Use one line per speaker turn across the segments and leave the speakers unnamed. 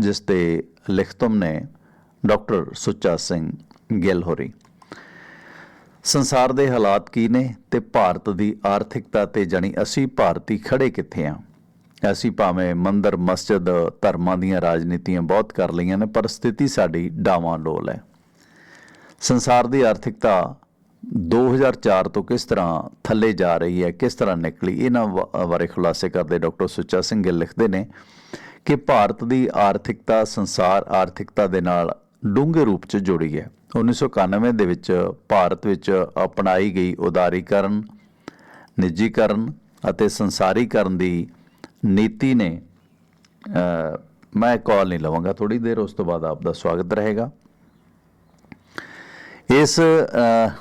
ਜਿਸ ਤੇ ਲਿਖਤਮ ਨੇ ਡਾਕਟਰ ਸੁੱਚਾ ਸਿੰਘ ਗਿੱਲ ਹੋਰੀ। ਸੰਸਾਰ ਦੇ ਹਾਲਾਤ ਕੀ ਨੇ ਤੇ ਭਾਰਤ ਦੀ ਆਰਥਿਕਤਾ ਤੇ ਜਾਣੀ ਅਸੀਂ ਭਾਰਤੀ ਖੜੇ ਕਿੱਥੇ ਆ? ਅਸੀਂ ਭਾਵੇਂ ਮੰਦਰ, ਮਸਜਿਦ, ਧਰਮਾਂ ਦੀਆਂ ਰਾਜਨੀਤੀਆਂ ਬਹੁਤ ਕਰ ਲਈਆਂ ਨੇ, ਪਰ ਸਥਿਤੀ ਸਾਡੀ ਡਾਵਾਂ ਡੋਲ ਹੈ। ਸੰਸਾਰ ਦੀ ਆਰਥਿਕਤਾ 2004 ਤੋਂ ਕਿਸ ਤਰ੍ਹਾਂ ਥੱਲੇ ਜਾ ਰਹੀ ਹੈ, ਕਿਸ ਤਰ੍ਹਾਂ ਨਿਕਲੀ, ਇਹਨਾਂ ਬ- ਬਾਰੇ ਖੁਲਾਸੇ ਕਰਦੇ ਡਾਕਟਰ ਸੁੱਚਾ ਸਿੰਘ ਗਿੱਲ ਲਿਖਦੇ ਨੇ। ਕਿ ਭਾਰਤ ਦੀ ਆਰਥਿਕਤਾ ਸੰਸਾਰ ਆਰਥਿਕਤਾ ਦੇ ਨਾਲ ਡੂੰਘੇ ਰੂਪ 'ਚ ਜੁੜੀ ਹੈ। 1991 ਦੇ ਵਿੱਚ ਭਾਰਤ ਵਿੱਚ ਅਪਣਾਈ ਗਈ ਉਦਾਰੀਕਰਨ ਨਿੱਜੀਕਰਨ ਅਤੇ ਸੰਸਾਰੀਕਰਨ ਦੀ ਨੀਤੀ ਨੇ ਮੈਂ ਕਾਲ ਨਹੀਂ ਲਵਾਂਗਾ ਥੋੜੀ ਦੇਰ ਉਸ ਤੋਂ ਬਾਅਦ ਆਪ ਦਾ ਸਵਾਗਤ ਰਹੇਗਾ। ਇਸ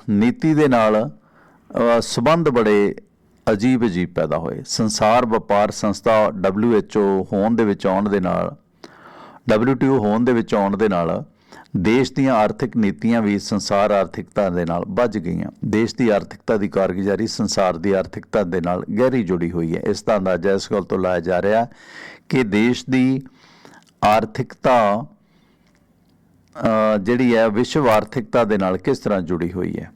ਨੀਤੀ ਦੇ ਨਾਲ ਅ, ਸਬੰਧ ਬੜੇ ਅਜੀਬ ਅਜੀਬ ਪੈਦਾ ਹੋਏ। ਸੰਸਾਰ ਵਪਾਰ ਸੰਸਥਾ WHO ਹੋਣ ਦੇ ਵਿੱਚ ਆਉਣ ਦੇ ਨਾਲ WTO ਹੋਣ ਦੇ ਵਿੱਚ ਆਉਣ ਦੇ ਨਾਲ, ਦੇਸ਼ ਦੀਆਂ ਆਰਥਿਕ ਨੀਤੀਆਂ ਵੀ ਸੰਸਾਰ ਆਰਥਿਕਤਾ ਦੇ ਨਾਲ ਵੱਜ ਗਈਆਂ। ਦੇਸ਼ ਦੀ ਆਰਥਿਕਤਾ ਦੀ ਕਾਰਗੁਜ਼ਾਰੀ ਸੰਸਾਰ ਦੀ ਆਰਥਿਕਤਾ ਦੇ ਨਾਲ ਗਹਿਰੀ ਜੁੜੀ ਹੋਈ ਹੈ। ਇਸ ਦਾ ਅੰਦਾਜ਼ਾ ਇਸ ਗੱਲ ਤੋਂ ਲਾਇਆ ਜਾ ਰਿਹਾ ਕਿ ਦੇਸ਼ ਦੀ ਆਰਥਿਕਤਾ ਜਿਹੜੀ ਹੈ, ਵਿਸ਼ਵ ਆਰਥਿਕਤਾ ਦੇ ਨਾਲ ਕਿਸ ਤਰ੍ਹਾਂ ਜੁੜੀ ਹੋਈ ਹੈ।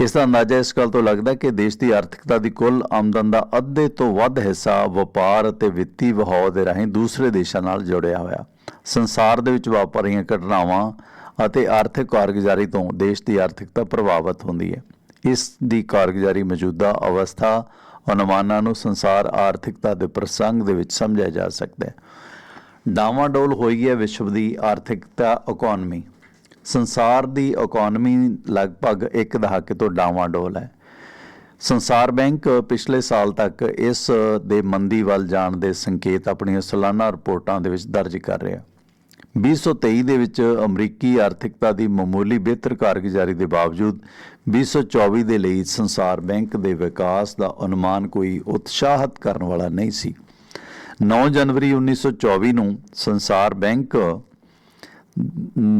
ਇਸ ਦਾ ਅੰਦਾਜ਼ਾ ਇਸ ਗੱਲ ਤੋਂ ਲੱਗਦਾ ਕਿ ਦੇਸ਼ ਦੀ ਆਰਥਿਕਤਾ ਦੀ ਕੁੱਲ ਆਮਦਨ ਦਾ ਅੱਧੇ ਤੋਂ ਵੱਧ ਹਿੱਸਾ ਵਪਾਰ ਅਤੇ ਵਿੱਤੀ ਵਹਾਅ ਦੇ ਰਾਹੀਂ ਦੂਸਰੇ ਦੇਸ਼ਾਂ ਨਾਲ ਜੁੜਿਆ ਹੋਇਆ। ਸੰਸਾਰ ਦੇ ਵਿੱਚ ਵਾਪਰ ਰਹੀਆਂ ਘਟਨਾਵਾਂ ਅਤੇ ਆਰਥਿਕ ਕਾਰਗੁਜ਼ਾਰੀ ਤੋਂ ਦੇਸ਼ ਦੀ ਆਰਥਿਕਤਾ ਪ੍ਰਭਾਵਿਤ ਹੁੰਦੀ ਹੈ। ਇਸ ਦੀ ਕਾਰਗੁਜ਼ਾਰੀ ਮੌਜੂਦਾ ਅਵਸਥਾ ਅਨੁਮਾਨਾਂ ਨੂੰ ਸੰਸਾਰ ਆਰਥਿਕਤਾ ਦੇ ਪ੍ਰਸੰਗ ਦੇ ਵਿੱਚ ਸਮਝਿਆ ਜਾ ਸਕਦਾ ਹੈ। ਡਾਵਾਂਡੋਲ ਹੋਈ ਹੈ ਵਿਸ਼ਵ ਦੀ ਆਰਥਿਕਤਾ ਇਕਨੋਮੀ ਸੰਸਾਰ ਦੀ ਇਕਨੋਮੀ ਲਗਭਗ ਇੱਕ ਦਹਾਕੇ ਤੋਂ ਡਾਵਾਂਡੋਲ ਹੈ। ਸੰਸਾਰ ਬੈਂਕ ਪਿਛਲੇ ਸਾਲ ਤੱਕ ਇਸ ਦੇ ਮੰਦੀ ਵੱਲ ਜਾਣ ਦੇ ਸੰਕੇਤ ਆਪਣੀਆਂ ਸਾਲਾਨਾ ਰਿਪੋਰਟਾਂ ਦੇ ਵਿੱਚ ਦਰਜ ਕਰ ਰਿਹਾ। 2023 ਦੇ ਵਿੱਚ ਅਮਰੀਕੀ ਆਰਥਿਕਤਾ ਦੀ ਮਾਮੂਲੀ ਬਿਹਤਰ ਕਾਰਗੁਜ਼ਾਰੀ ਦੇ ਬਾਵਜੂਦ 2024 ਦੇ ਲਈ ਸੰਸਾਰ ਬੈਂਕ ਦੇ ਵਿਕਾਸ ਦਾ ਅਨੁਮਾਨ ਕੋਈ ਉਤਸ਼ਾਹਤ ਕਰਨ ਵਾਲਾ ਨਹੀਂ ਸੀ। 9 ਜਨਵਰੀ 1924 ਨੂੰ ਸੰਸਾਰ ਬੈਂਕ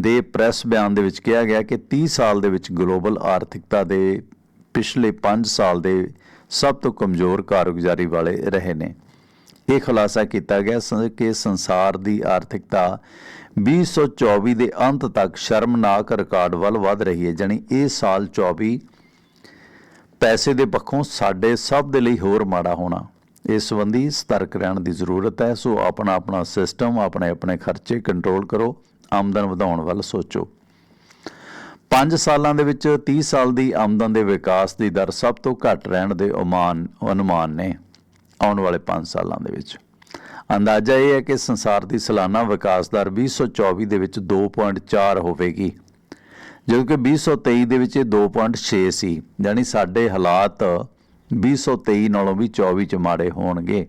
ਦੇ ਪ੍ਰੈਸ ਬਿਆਨ ਦੇ ਵਿੱਚ ਕਿਹਾ ਗਿਆ ਕਿ 30 ਸਾਲ ਦੇ ਵਿੱਚ ਗਲੋਬਲ ਆਰਥਿਕਤਾ ਦੇ ਪਿਛਲੇ 5 ਸਾਲ ਦੇ ਸਭ ਤੋਂ ਕਮਜ਼ੋਰ ਕਾਰਗੁਜ਼ਾਰੀ ਵਾਲੇ ਰਹੇ ਨੇ। ਇਹ ਖੁਲਾਸਾ ਕੀਤਾ ਗਿਆ ਸ- ਕਿ ਸੰਸਾਰ ਦੀ ਆਰਥਿਕਤਾ 2024 ਦੇ ਅੰਤ ਤੱਕ ਸ਼ਰਮਨਾਕ ਰਿਕਾਰਡ ਵੱਲ ਵਧ ਰਹੀ ਹੈ, ਜਾਣੀ ਇਹ ਸਾਲ 24 ਪੈਸੇ ਦੇ ਪੱਖੋਂ ਸਾਡੇ ਸਭ ਦੇ ਲਈ ਹੋਰ ਮਾੜਾ ਹੋਣਾ। ਇਸ ਸੰਬੰਧੀ ਸਤਰਕ ਰਹਿਣ ਦੀ ਜ਼ਰੂਰਤ ਹੈ, ਸੋ ਆਪਣਾ ਆਪਣਾ ਸਿਸਟਮ ਆਪਣੇ ਆਪਣੇ ਖਰਚੇ ਕੰਟਰੋਲ ਕਰੋ। ਆਮਦਨ ਵਧਾਉਣ ਵੱਲ ਸੋਚੋ। 5 ਸਾਲਾਂ ਦੇ ਵਿੱਚ 30 ਸਾਲ ਦੀ ਆਮਦਨ ਦੇ ਵਿਕਾਸ ਦੀ ਦਰ ਸਭ ਤੋਂ ਘੱਟ ਰਹਿਣ ਦੇ ਉਮਾਨ ਅਨੁਮਾਨ ਨੇ ਆਉਣ ਵਾਲੇ 5 ਸਾਲਾਂ ਦੇ ਵਿੱਚ। ਅੰਦਾਜ਼ਾ ਇਹ ਹੈ ਕਿ ਸੰਸਾਰ ਦੀ ਸਾਲਾਨਾ ਵਿਕਾਸ ਦਰ 2024 ਦੇ ਵਿੱਚ 2.4 ਹੋਵੇਗੀ ਜਦੋਂ ਕਿ 2023 ਦੇ ਵਿੱਚ ਇਹ 2.6 ਸੀ, ਯਾਨੀ ਸਾਡੇ ਹਾਲਾਤ 2023 ਨਾਲੋਂ ਵੀ 24 ਚ ਮਾੜੇ ਹੋਣਗੇ।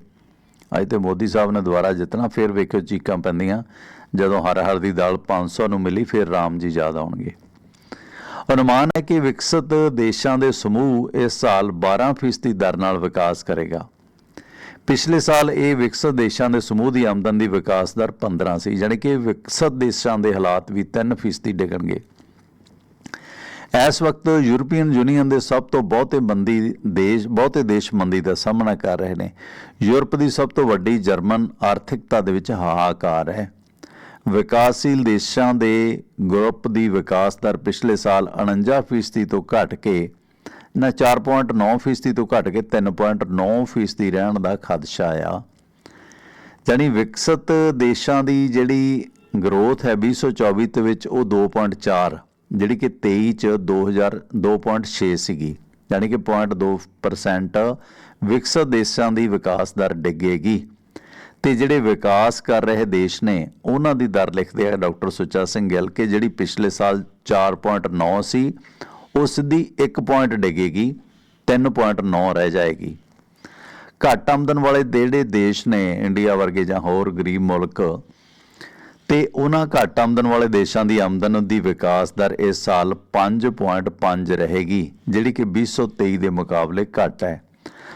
ਅੱਜ ਤੇ ਮੋਦੀ ਸਾਹਿਬ ਨੇ ਦੁਬਾਰਾ ਜਿੱਤਣਾ, ਫਿਰ ਵੇਖਿਓ ਚੀਕਾਂ ਪੈਂਦੀਆਂ। ਜਦੋਂ ਹਰ ਹਰ ਦੀ ਦਾਲ 500 ਨੂੰ ਮਿਲੀ, ਫਿਰ ਰਾਮ ਜੀ ਯਾਦ ਆਉਣਗੇ। ਅਨੁਮਾਨ ਹੈ ਕਿ ਵਿਕਸਿਤ ਦੇਸ਼ਾਂ ਦੇ ਸਮੂਹ ਇਸ ਸਾਲ 12% ਦੀ ਦਰ ਨਾਲ ਵਿਕਾਸ ਕਰੇਗਾ। ਪਿਛਲੇ ਸਾਲ ਇਹ ਵਿਕਸਿਤ ਦੇਸ਼ਾਂ ਦੇ ਸਮੂਹ ਦੀ ਆਮਦਨ ਦੀ ਵਿਕਾਸ ਦਰ 15 ਸੀ, ਯਾਨੀ ਕਿ ਵਿਕਸਿਤ ਦੇਸ਼ਾਂ ਦੇ ਹਾਲਾਤ ਵੀ 3% ਡਿੱਗਣਗੇ। ਇਸ ਵਕਤ ਯੂਰਪੀਅਨ ਯੂਨੀਅਨ ਦੇ ਸਭ ਤੋਂ ਬਹੁਤੇ ਮੰਦੀ ਦੇਸ਼, ਬਹੁਤੇ ਦੇਸ਼ ਮੰਦੀ ਦਾ ਸਾਹਮਣਾ ਕਰ ਰਹੇ ਨੇ। ਯੂਰਪ ਦੀ ਸਭ ਤੋਂ ਵੱਡੀ ਜਰਮਨ ਆਰਥਿਕਤਾ ਦੇ ਵਿੱਚ ਹਾਹਾਕਾਰ ਹੈ। ਵਿਕਾਸਸ਼ੀਲ ਦੇਸ਼ਾਂ ਦੇ ਗਰੁੱਪ ਦੀ ਵਿਕਾਸ ਦਰ ਪਿਛਲੇ ਸਾਲ 49% ਤੋਂ ਘਟ ਕੇ, ਨਾ 4.9% ਤੋਂ ਘਟ ਕੇ 3.9% ਰਹਿਣ ਦਾ ਖਦਸ਼ਾ ਆ ਜਾਨੀ ਵਿਕਸਿਤ ਦੇਸ਼ਾਂ ਦੀ ਜਿਹੜੀ ਗਰੋਥ ਹੈ 2024 ਦੇ ਵਿੱਚ ਉਹ 2.4 ਜਿਹੜੀ ਕਿ 23 ਚ 2000 2.6 ਸੀਗੀ। ਯਾਨੀ ਕਿ 0.2% ਵਿਕਸਿਤ ਦੇਸ਼ਾਂ ਦੀ ਵਿਕਾਸ ਦਰ ਡਿੱਗੇਗੀ। ਤੇ ਜਿਹੜੇ ਵਿਕਾਸ ਕਰ ਰਹੇ ਦੇਸ਼ ਨੇ, ਉਹਨਾਂ ਦੀ ਦਰ ਲਿਖਦੇ ਆ ਡਾਕਟਰ ਸੁੱਚਾ ਸਿੰਘ ਗਿੱਲ ਕਿ ਜਿਹੜੀ ਪਿਛਲੇ ਸਾਲ 4.9 ਸੀ, ਉਹ ਸਿੱਧੀ 1 ਪੁਆਇੰਟ ਡਿੱਗੇਗੀ 3.9 ਰਹਿ ਜਾਏਗੀ। ਘੱਟ ਆਮਦਨ ਵਾਲੇ ਜਿਹੜੇ ਦੇਸ਼ ਨੇ, ਇੰਡੀਆ ਵਰਗੇ ਜਾਂ ਹੋਰ ਗਰੀਬ ਮੁਲਕ, ਤੇ ਉਹਨਾਂ ਘੱਟ ਆਮਦਨ ਵਾਲੇ ਦੇਸ਼ਾਂ ਦੀ ਆਮਦਨ ਦੀ ਵਿਕਾਸ ਦਰ ਇਸ ਸਾਲ 5.5 ਰਹੇਗੀ, ਜਿਹੜੀ ਕਿ 2023 ਦੇ ਮੁਕਾਬਲੇ ਘੱਟ ਹੈ।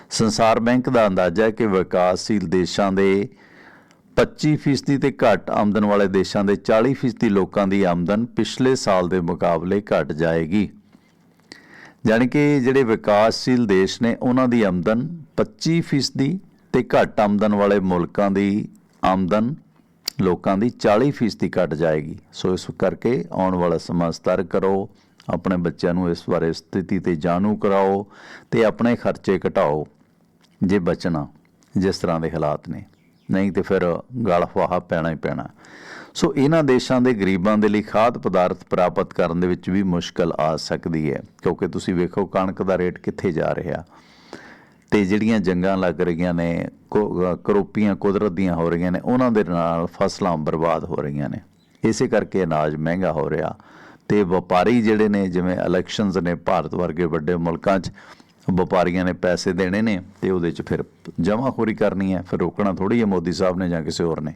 ਸੰਸਾਰ ਬੈਂਕ ਦਾ ਅੰਦਾਜ਼ਾ ਹੈ ਕਿ ਵਿਕਾਸਸ਼ੀਲ ਦੇਸ਼ਾਂ ਦੇ 25% ਤੇ ਘੱਟ ਆਮਦਨ ਵਾਲੇ ਦੇਸ਼ਾਂ ਦੇ 40% ਲੋਕਾਂ ਦੀ ਆਮਦਨ ਪਿਛਲੇ ਸਾਲ ਦੇ ਮੁਕਾਬਲੇ ਘਟ ਜਾਏਗੀ। ਯਾਨੀ ਕਿ ਜਿਹੜੇ ਵਿਕਾਸਸ਼ੀਲ ਦੇਸ਼ ਨੇ, ਉਹਨਾਂ ਦੀ ਆਮਦਨ 25% ਦੀ ਤੇ ਘੱਟ ਆਮਦਨ ਵਾਲੇ ਮੁਲਕਾਂ ਦੀ ਆਮਦਨ ਲੋਕਾਂ ਦੀ 40% ਘਟ ਜਾਏਗੀ। ਸੋ ਇਸ ਕਰਕੇ ਆਉਣ ਵਾਲਾ ਸਮਾਂ ਸਤਰ ਕਰੋ, ਆਪਣੇ ਬੱਚਿਆਂ ਨੂੰ ਇਸ ਬਾਰੇ ਸਥਿਤੀ ਤੇ ਜਾਣੂ ਕਰਾਓ ਤੇ ਆਪਣੇ ਖਰਚੇ ਘਟਾਓ। ਜੇ ਬਚਣਾ, ਜਿਸ ਤਰ੍ਹਾਂ ਦੇ ਹਾਲਾਤ ਨੇ। ਨਹੀਂ ਤੇ ਫਿਰ ਗਲ ਫਾਹਾ ਪੈਣਾ ਹੀ ਪੈਣਾ। ਸੋ ਇਹਨਾਂ ਦੇਸ਼ਾਂ ਦੇ ਗਰੀਬਾਂ ਦੇ ਲਈ ਖਾਦ ਪਦਾਰਥ ਪ੍ਰਾਪਤ ਕਰਨ ਦੇ ਵਿੱਚ ਵੀ ਮੁਸ਼ਕਲ ਆ ਸਕਦੀ ਹੈ, ਕਿਉਂਕਿ ਤੁਸੀਂ ਵੇਖੋ ਕਣਕ ਦਾ ਰੇਟ ਕਿੱਥੇ ਜਾ ਰਿਹਾ। ਤੇ ਜਿਹੜੀਆਂ ਜੰਗਾਂ ਲੱਗ ਰਹੀਆਂ ਨੇ ਕਰੋਪੀਆਂ ਕੁਦਰਤ ਦੀਆਂ ਹੋ ਰਹੀਆਂ ਨੇ, ਉਹਨਾਂ ਦੇ ਨਾਲ ਫਸਲਾਂ ਬਰਬਾਦ ਹੋ ਰਹੀਆਂ ਨੇ। ਇਸੇ ਕਰਕੇ ਅਨਾਜ ਮਹਿੰਗਾ ਹੋ ਰਿਹਾ। ਤੇ ਵਪਾਰੀ ਜਿਹੜੇ ਨੇ, ਜਿਵੇਂ ਇਲੈਕਸ਼ਨਸ ਨੇ, ਭਾਰਤ ਵਰਗੇ ਵੱਡੇ ਮੁਲਕਾਂ 'ਚ ਵਪਾਰੀਆਂ ਨੇ ਪੈਸੇ ਦੇਣੇ ਨੇ ਤੇ ਉਹਦੇ 'ਚ ਫਿਰ ਜਮਾਖੋਰੀ ਕਰਨੀ ਹੈ ਫਿਰ ਰੋਕਣਾ ਥੋੜੀ ਹੈ ਮੋਦੀ ਸਾਹਿਬ ਨੇ ਜਾਂ ਕਿਸੇ ਹੋਰ ਨੇ।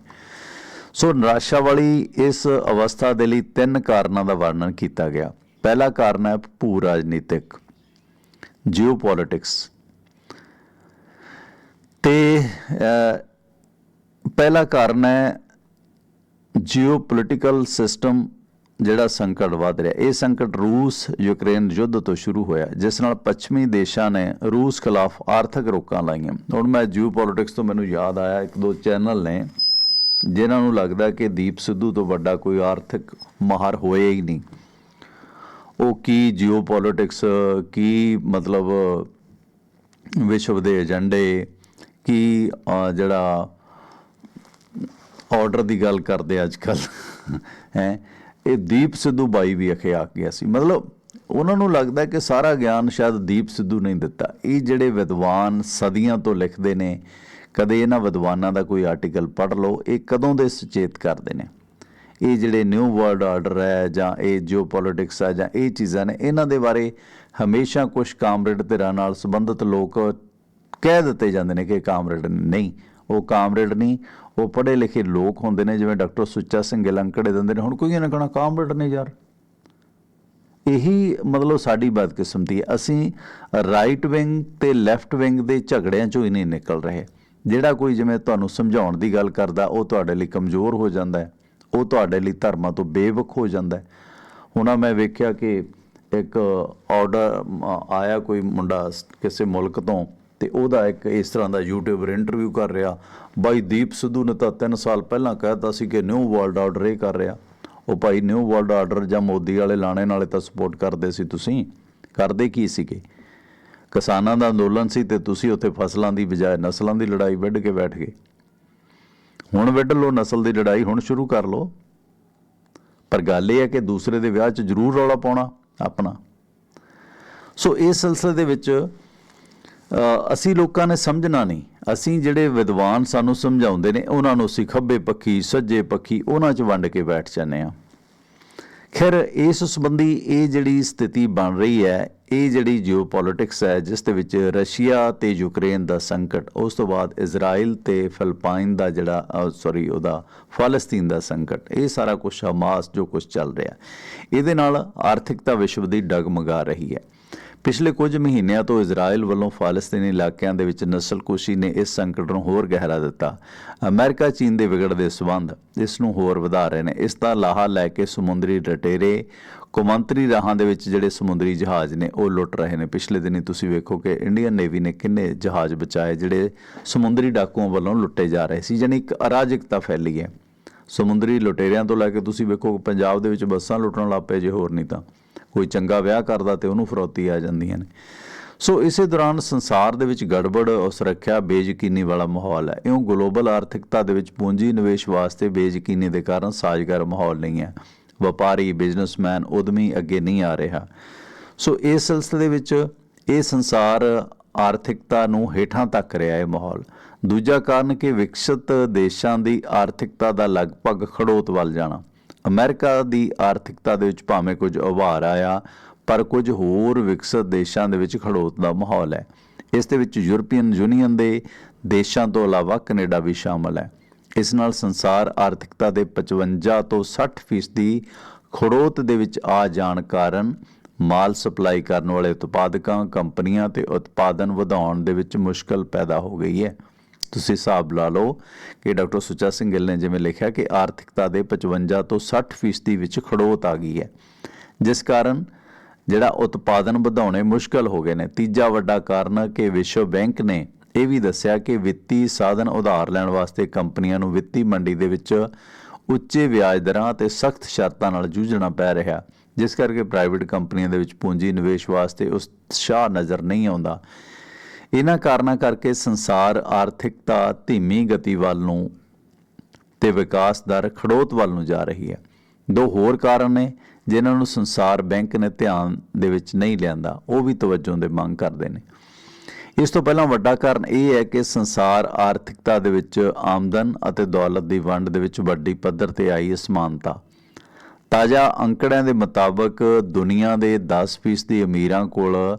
ਸੋ ਨਿਰਾਸ਼ਾ ਵਾਲੀ ਇਸ ਅਵਸਥਾ ਦੇ ਲਈ ਤਿੰਨ ਕਾਰਨਾਂ ਦਾ ਵਰਣਨ ਕੀਤਾ ਗਿਆ। ਪਹਿਲਾ ਕਾਰਨ ਹੈ ਭੂ ਰਾਜਨੀਤਿਕ ਜੀਓਪੋਲਿਟਿਕਸ ਤੇ ਅਹ, ਪਹਿਲਾ ਕਾਰਨ ਹੈ ਜੀਓਪੋਲਿਟੀਕਲ ਸਿਸਟਮ ਜਿਹੜਾ ਸੰਕਟ ਵਧ ਰਿਹਾ, ਇਹ ਸੰਕਟ ਰੂਸ ਯੂਕਰੇਨ ਯੁੱਧ ਤੋਂ ਸ਼ੁਰੂ ਹੋਇਆ, ਜਿਸ ਨਾਲ ਪੱਛਮੀ ਦੇਸ਼ਾਂ ਨੇ ਰੂਸ ਖਿਲਾਫ ਆਰਥਿਕ ਰੋਕਾਂ ਲਾਈਆਂ। ਹੁਣ ਮੈਂ ਜੀਓਪੋਲਿਟਿਕਸ ਤੋਂ ਮੈਨੂੰ ਯਾਦ ਆਇਆ, ਇੱਕ ਦੋ ਚੈਨਲ ਨੇ, ਜਿਨ੍ਹਾਂ ਨੂੰ ਲੱਗਦਾ ਕਿ ਦੀਪ ਸਿੱਧੂ ਤੋਂ ਵੱਡਾ ਕੋਈ ਆਰਥਿਕ ਮਾਹਰ ਹੋਏ ਹੀ ਨਹੀਂ। ਉਹ ਕੀ ਜੀਓਪੋਲਿਟਿਕਸ ਕੀ ਮਤਲਬ ਵਿਸ਼ਵ ਦੇ ਏਜੰਡੇ, ਕੀ ਜਿਹੜਾ ਆਰਡਰ ਦੀ ਗੱਲ ਕਰਦੇ ਅੱਜ ਕੱਲ ਹੈ ਇਹ ਦੀਪ ਸਿੱਧੂ ਬਾਈ ਵੀ ਅਖੇ ਆ ਗਿਆ ਸੀ। ਮਤਲਬ ਉਹਨਾਂ ਨੂੰ ਲੱਗਦਾ ਕਿ ਸਾਰਾ ਗਿਆਨ ਸ਼ਾਇਦ ਦੀਪ ਸਿੱਧੂ ਨੇ ਦਿੱਤਾ। ਇਹ ਜਿਹੜੇ ਵਿਦਵਾਨ ਸਦੀਆਂ ਤੋਂ ਲਿਖਦੇ ਨੇ, ਕਦੇ ਇਹਨਾਂ ਵਿਦਵਾਨਾਂ ਦਾ ਕੋਈ ਆਰਟੀਕਲ ਪੜ੍ਹ ਲਓ, ਇਹ ਕਦੋਂ ਦੇ ਸੁਚੇਤ ਕਰਦੇ ਨੇ? ਇਹ ਜਿਹੜੇ ਨਿਊ ਵਰਲਡ ਆਰਡਰ ਹੈ ਜਾਂ ਇਹ ਜਿਓਪੋਲਿਟਿਕਸ ਹੈ ਜਾਂ ਇਹ ਚੀਜ਼ਾਂ ਨੇ, ਇਹਨਾਂ ਦੇ ਬਾਰੇ ਹਮੇਸ਼ਾ ਕੁਝ ਕਾਮਰੇਡ ਧਿਰਾਂ ਨਾਲ ਸੰਬੰਧਿਤ ਲੋਕ ਕਹਿ ਦਿੱਤੇ ਜਾਂਦੇ ਨੇ ਕਿ ਕਾਮਰੇਡ ਨਹੀਂ, ਉਹ ਕਾਮਰੇਡ ਨਹੀਂ ਉਹ ਪੜ੍ਹੇ ਲਿਖੇ ਲੋਕ ਹੁੰਦੇ ਨੇ, ਜਿਵੇਂ ਡਾਕਟਰ ਸੁੱਚਾ ਸਿੰਘ ਗਿੱਲ ਅੰਕੜੇ ਦਿੰਦੇ ਨੇ, ਹੁਣ ਕੋਈ ਇਹਨਾਂ ਕਹਣਾ ਕਾਮਰੇਡ ਨੇ ਯਾਰ। ਇਹੀ ਮਤਲਬ ਸਾਡੀ ਬਦਕਿਸਮਤੀ ਹੈ। ਅਸੀਂ ਰਾਈਟ ਵਿੰਗ ਤੇ ਲੈਫਟ ਵਿੰਗ ਦੇ ਝਗੜਿਆਂ ਚੋਂ ਹੀ ਨਹੀਂ ਨਿਕਲ ਰਹੇ। ਜਿਹੜਾ ਕੋਈ ਜਿਵੇਂ ਤੁਹਾਨੂੰ ਸਮਝਾਉਣ ਦੀ ਗੱਲ ਕਰਦਾ, ਉਹ ਤੁਹਾਡੇ ਲਈ ਕਮਜ਼ੋਰ ਹੋ ਜਾਂਦਾ ਹੈ। ਉਹ ਤੁਹਾਡੇ ਲਈ ਧਰਮਾਂ ਤੋਂ ਬੇਵਕ ਹੋ ਜਾਂਦਾ ਹੈ। ਹੁਣ ਮੈਂ ਵੇਖਿਆ ਕਿ ਇੱਕ ਆਰਡਰ ਆਇਆ ਕੋਈ ਮੁੰਡਾ ਕਿਸੇ ਮੁਲਕ ਤੋਂ। ਤੇ ਉਹਦਾ ਇੱਕ ਇਸ ਤਰ੍ਹਾਂ ਦਾ ਯੂਟਿਊਬਰ ਇੰਟਰਵਿਊ ਕਰ ਰਿਹਾ। ਬਾਈ ਦੀਪ ਸਿੱਧੂ ਨੇ ਤਾਂ 3 ਸਾਲ ਪਹਿਲਾਂ ਕਹਿਤਾ ਸੀ ਕਿ ਨਿਊ ਵਰਲਡ ਆਰਡਰ ਇਹ ਕਰ ਰਿਹਾ। ਉਹ ਭਾਈ ਨਿਊ ਵਰਲਡ ਆਰਡਰ ਜਾਂ ਮੋਦੀ ਵਾਲੇ ਲਾਣੇ ਨਾਲੇ ਤਾਂ ਸਪੋਰਟ ਕਰਦੇ ਸੀ ਤੁਸੀਂ। ਕਰਦੇ ਕੀ ਸੀਗੇ? ਕਿਸਾਨਾਂ ਦਾ ਅੰਦੋਲਨ ਸੀ ਤੇ ਤੁਸੀਂ ਉੱਥੇ ਫਸਲਾਂ ਦੀ ਬਜਾਏ ਨਸਲਾਂ ਦੀ ਲੜਾਈ ਵਿੱਢ ਕੇ ਬੈਠ ਗਏ। ਹੁਣ ਵਿੱਢ ਲਓ, ਨਸਲ ਦੀ ਲੜਾਈ ਹੁਣ ਸ਼ੁਰੂ ਕਰ ਲਓ। ਪਰ ਗੱਲ ਇਹ ਹੈ ਕਿ ਦੂਸਰੇ ਦੇ ਵਿਆਹ 'ਚ ਜ਼ਰੂਰ ਰੌਲਾ ਪਾਉਣਾ, ਆਪਣਾ। ਸੋ ਇਸ ਸਿਲਸਿਲੇ ਦੇ ਵਿੱਚ ਅਸੀਂ ਲੋਕਾਂ ਨੇ ਸਮਝਣਾ ਨਹੀਂ। ਅਸੀਂ ਜਿਹੜੇ ਵਿਦਵਾਨ ਸਾਨੂੰ ਸਮਝਾਉਂਦੇ ਨੇ, ਉਹਨਾਂ ਨੂੰ ਅਸੀਂ ਖੱਬੇ ਪੱਖੀ, ਸੱਜੇ ਪੱਖੀ, ਉਹਨਾਂ 'ਚ ਵੰਡ ਕੇ ਬੈਠ ਜਾਂਦੇ ਆ ਖੈਰ, ਇਸ ਸੰਬੰਧੀ ਇਹ ਜਿਹੜੀ ਸਥਿਤੀ ਬਣ ਰਹੀ ਹੈ, ਇਹ ਜਿਹੜੀ ਜਿਓਪੋਲਿਟਿਕਸ ਹੈ, ਜਿਸ ਦੇ ਵਿੱਚ ਰਸ਼ੀਆ ਤੇ ਯੂਕਰੇਨ ਦਾ ਸੰਕਟ, ਉਸ ਤੋਂ ਬਾਅਦ ਇਜ਼ਰਾਈਲ ਤੇ ਫਿਲਪਾਈਨ ਦਾ ਜਿਹੜਾ ਸੌਰੀ ਉਹਦਾ ਫਲਸਤੀਨ ਦਾ ਸੰਕਟ, ਇਹ ਸਾਰਾ ਕੁਝ ਹਮਾਸ ਜੋ ਕੁਝ ਚੱਲ ਰਿਹਾ। ਇਹਦੇ ਨਾਲ ਆਰਥਿਕਤਾ ਵਿਸ਼ਵ ਦੀ ਡਗਮਗਾ ਰਹੀ ਹੈ। ਪਿਛਲੇ ਕੁਝ ਮਹੀਨਿਆਂ ਤੋਂ ਇਜ਼ਰਾਈਲ ਵੱਲੋਂ ਫਲਸਤੀਨੀ ਇਲਾਕਿਆਂ ਦੇ ਵਿੱਚ ਨਸਲਕੁਸ਼ੀ ਨੇ ਇਸ ਸੰਕਟ ਨੂੰ ਹੋਰ ਗਹਿਰਾ ਦਿੱਤਾ। ਅਮਰੀਕਾ, ਚੀਨ ਦੇ ਵਿਗੜਦੇ ਸਬੰਧ ਇਸ ਨੂੰ ਹੋਰ ਵਧਾ ਰਹੇ ਨੇ। ਇਸ ਦਾ ਲਾਹਾ ਲੈ ਕੇ ਸਮੁੰਦਰੀ ਡਟੇਰੇ, ਕੌਮਾਂਤਰੀ ਰਾਹਾਂ ਦੇ ਵਿੱਚ ਜਿਹੜੇ ਸਮੁੰਦਰੀ ਜਹਾਜ਼ ਨੇ, ਉਹ ਲੁੱਟ ਰਹੇ ਨੇ। ਪਿਛਲੇ ਦਿਨੀ ਤੁਸੀਂ ਵੇਖੋ ਕਿ ਇੰਡੀਅਨ ਨੇਵੀ ਨੇ ਕਿੰਨੇ ਜਹਾਜ਼ ਬਚਾਏ ਜਿਹੜੇ ਸਮੁੰਦਰੀ ਡਾਕੂਆਂ ਵੱਲੋਂ ਲੁੱਟੇ ਜਾ ਰਹੇ ਸੀ, ਯਾਨੀ ਇੱਕ ਅਰਾਜਕਤਾ ਫੈਲੀ ਹੈ। ਸਮੁੰਦਰੀ ਲੁਟੇਰਿਆਂ ਤੋਂ ਲੈ ਕੇ ਤੁਸੀਂ ਵੇਖੋ ਪੰਜਾਬ ਦੇ ਵਿੱਚ ਬੱਸਾਂ ਲੁੱਟਣ ਲੱਗ ਪਏ ਜੇ ਹੋਰ ਨਹੀਂ ਤਾਂ। ਕੋਈ ਚੰਗਾ ਵਿਆਹ ਕਰਦਾ ਤੇ ਉਹਨੂੰ ਫਰੋਤੀ ਆ ਜਾਂਦੀਆਂ ਨੇ। ਸੋ ਇਸੇ ਦੌਰਾਨ ਸੰਸਾਰ ਦੇ ਵਿੱਚ ਗੜਬੜ ਸੁਰੱਖਿਆ ਬੇਯਕੀਨੀ ਵਾਲਾ ਮਾਹੌਲ ਹੈ। ਇਉਂ ਗਲੋਬਲ ਆਰਥਿਕਤਾ ਦੇ ਵਿੱਚ ਪੂੰਜੀ ਨਿਵੇਸ਼ ਵਾਸਤੇ ਬੇਯਕੀਨੀ ਦੇ ਕਾਰਨ ਸਾਜ਼ਗਾਰ ਮਾਹੌਲ ਨਹੀਂ ਹੈ। ਵਪਾਰੀ, ਬਿਜ਼ਨਸਮੈਨ, ਉਦਮੀ ਅੱਗੇ ਨਹੀਂ ਆ ਰਿਹਾ। ਸੋ ਇਸ ਸਿਲਸਿਲੇ ਵਿੱਚ ਇਹ ਸੰਸਾਰ ਆਰਥਿਕਤਾ ਨੂੰ ਹੇਠਾਂ ਤੱਕ ਰਿਹਾ ਹੈ ਮਾਹੌਲ। ਦੂਜਾ ਕਾਰਨ ਕਿ ਵਿਕਸਿਤ ਦੇਸ਼ਾਂ ਦੀ ਆਰਥਿਕਤਾ ਦਾ ਲਗਭਗ ਖੜੋਤ ਵੱਲ ਜਾਣਾ। ਅਮਰੀਕਾ ਦੀ ਆਰਥਿਕਤਾ ਦੇ ਵਿੱਚ ਭਾਵੇਂ ਕੁਝ ਉਭਾਰ ਆਇਆ, ਪਰ ਕੁਝ ਹੋਰ ਵਿਕਸਿਤ ਦੇਸ਼ਾਂ ਦੇ ਵਿੱਚ ਖੜੋਤ ਦਾ ਮਾਹੌਲ ਹੈ। ਇਸ ਦੇ ਵਿੱਚ ਯੂਰਪੀਅਨ ਯੂਨੀਅਨ ਦੇ ਦੇਸ਼ਾਂ ਤੋਂ ਇਲਾਵਾ ਕੈਨੇਡਾ ਵੀ ਸ਼ਾਮਲ ਹੈ। ਇਸ ਨਾਲ ਸੰਸਾਰ ਆਰਥਿਕਤਾ ਦੇ 55 ਤੋਂ 60 ਫੀਸਦੀ ਖੜੋਤ ਦੇ ਵਿੱਚ ਆ ਜਾਣ ਕਾਰਨ ਮਾਲ ਸਪਲਾਈ ਕਰਨ ਵਾਲੇ ਉਤਪਾਦਕਾਂ, ਕੰਪਨੀਆਂ ਤੇ ਉਤਪਾਦਨ ਵਧਾਉਣ ਦੇ ਵਿੱਚ ਮੁਸ਼ਕਲ ਪੈਦਾ ਹੋ ਗਈ ਹੈ। ਤੁਸੀਂ ਹਿਸਾਬ ਲਾ ਲਓ ਕਿ ਡਾਕਟਰ ਸੁੱਚਾ ਸਿੰਘ ਗਿੱਲ ਨੇ ਜਿਵੇਂ ਲਿਖਿਆ ਕਿ ਆਰਥਿਕਤਾ ਦੇ 55 ਤੋਂ 60 ਫੀਸਦੀ ਵਿੱਚ ਖੜੋਤ ਆ ਗਈ ਹੈ। ਜਿਸ ਕਾਰਨ ਜਿਹੜਾ ਉਤਪਾਦਨ ਵਧਾਉਣੇ ਮੁਸ਼ਕਲ ਹੋ ਗਏ ਨੇ। ਤੀਜਾ ਵੱਡਾ ਕਾਰਨ ਕਿ ਵਿਸ਼ਵ ਬੈਂਕ ਨੇ ਇਹ ਵੀ ਦੱਸਿਆ ਕਿ ਵਿੱਤੀ ਸਾਧਨ ਉਧਾਰ ਲੈਣ ਵਾਸਤੇ ਕੰਪਨੀਆਂ ਨੂੰ ਵਿੱਤੀ ਮੰਡੀ ਦੇ ਵਿੱਚ ਉੱਚੇ ਵਿਆਜ ਦਰਾਂ ਅਤੇ ਸਖਤ ਸ਼ਰਤਾਂ ਨਾਲ ਜੂਝਣਾ ਪੈ ਰਿਹਾ। ਜਿਸ ਕਰਕੇ ਪ੍ਰਾਈਵੇਟ ਕੰਪਨੀਆਂ ਦੇ ਵਿੱਚ ਪੂੰਜੀ ਨਿਵੇਸ਼ ਵਾਸਤੇ ਉਤਸ਼ਾਹ ਨਜ਼ਰ ਨਹੀਂ ਆਉਂਦਾ। ਇਹਨਾਂ ਕਾਰਨਾਂ ਕਰਕੇ ਸੰਸਾਰ ਆਰਥਿਕਤਾ ਧੀਮੀ ਗਤੀ ਵੱਲ ਨੂੰ ਤੇ ਵਿਕਾਸ ਦਰ ਖੜੋਤ ਵੱਲ ਨੂੰ ਜਾ ਰਹੀ ਹੈ। ਦੋ ਹੋਰ ਕਾਰਨ ਨੇ ਜਿਨ੍ਹਾਂ ਨੂੰ ਸੰਸਾਰ ਬੈਂਕ ਨੇ ਧਿਆਨ ਦੇ ਵਿੱਚ ਨਹੀਂ ਲਿਆਂਦਾ, ਉਹ ਵੀ ਤਵੱਜੋ ਦੇ ਮੰਗ ਕਰਦੇ ਨੇ। ਇਸ ਤੋਂ ਪਹਿਲਾਂ ਵੱਡਾ ਕਾਰਨ ਇਹ ਹੈ ਕਿ ਸੰਸਾਰ ਆਰਥਿਕਤਾ ਦੇ ਵਿੱਚ ਆਮਦਨ ਅਤੇ ਦੌਲਤ ਦੀ ਵੰਡ ਦੇ ਵਿੱਚ ਵੱਡੀ ਪੱਧਰ ਤੇ ਆਈ ਅਸਮਾਨਤਾ। ਤਾਜ਼ਾ ਅੰਕੜਿਆਂ ਦੇ ਮੁਤਾਬਕ ਦੁਨੀਆ ਦੇ 10% ਅਮੀਰਾਂ ਕੋਲ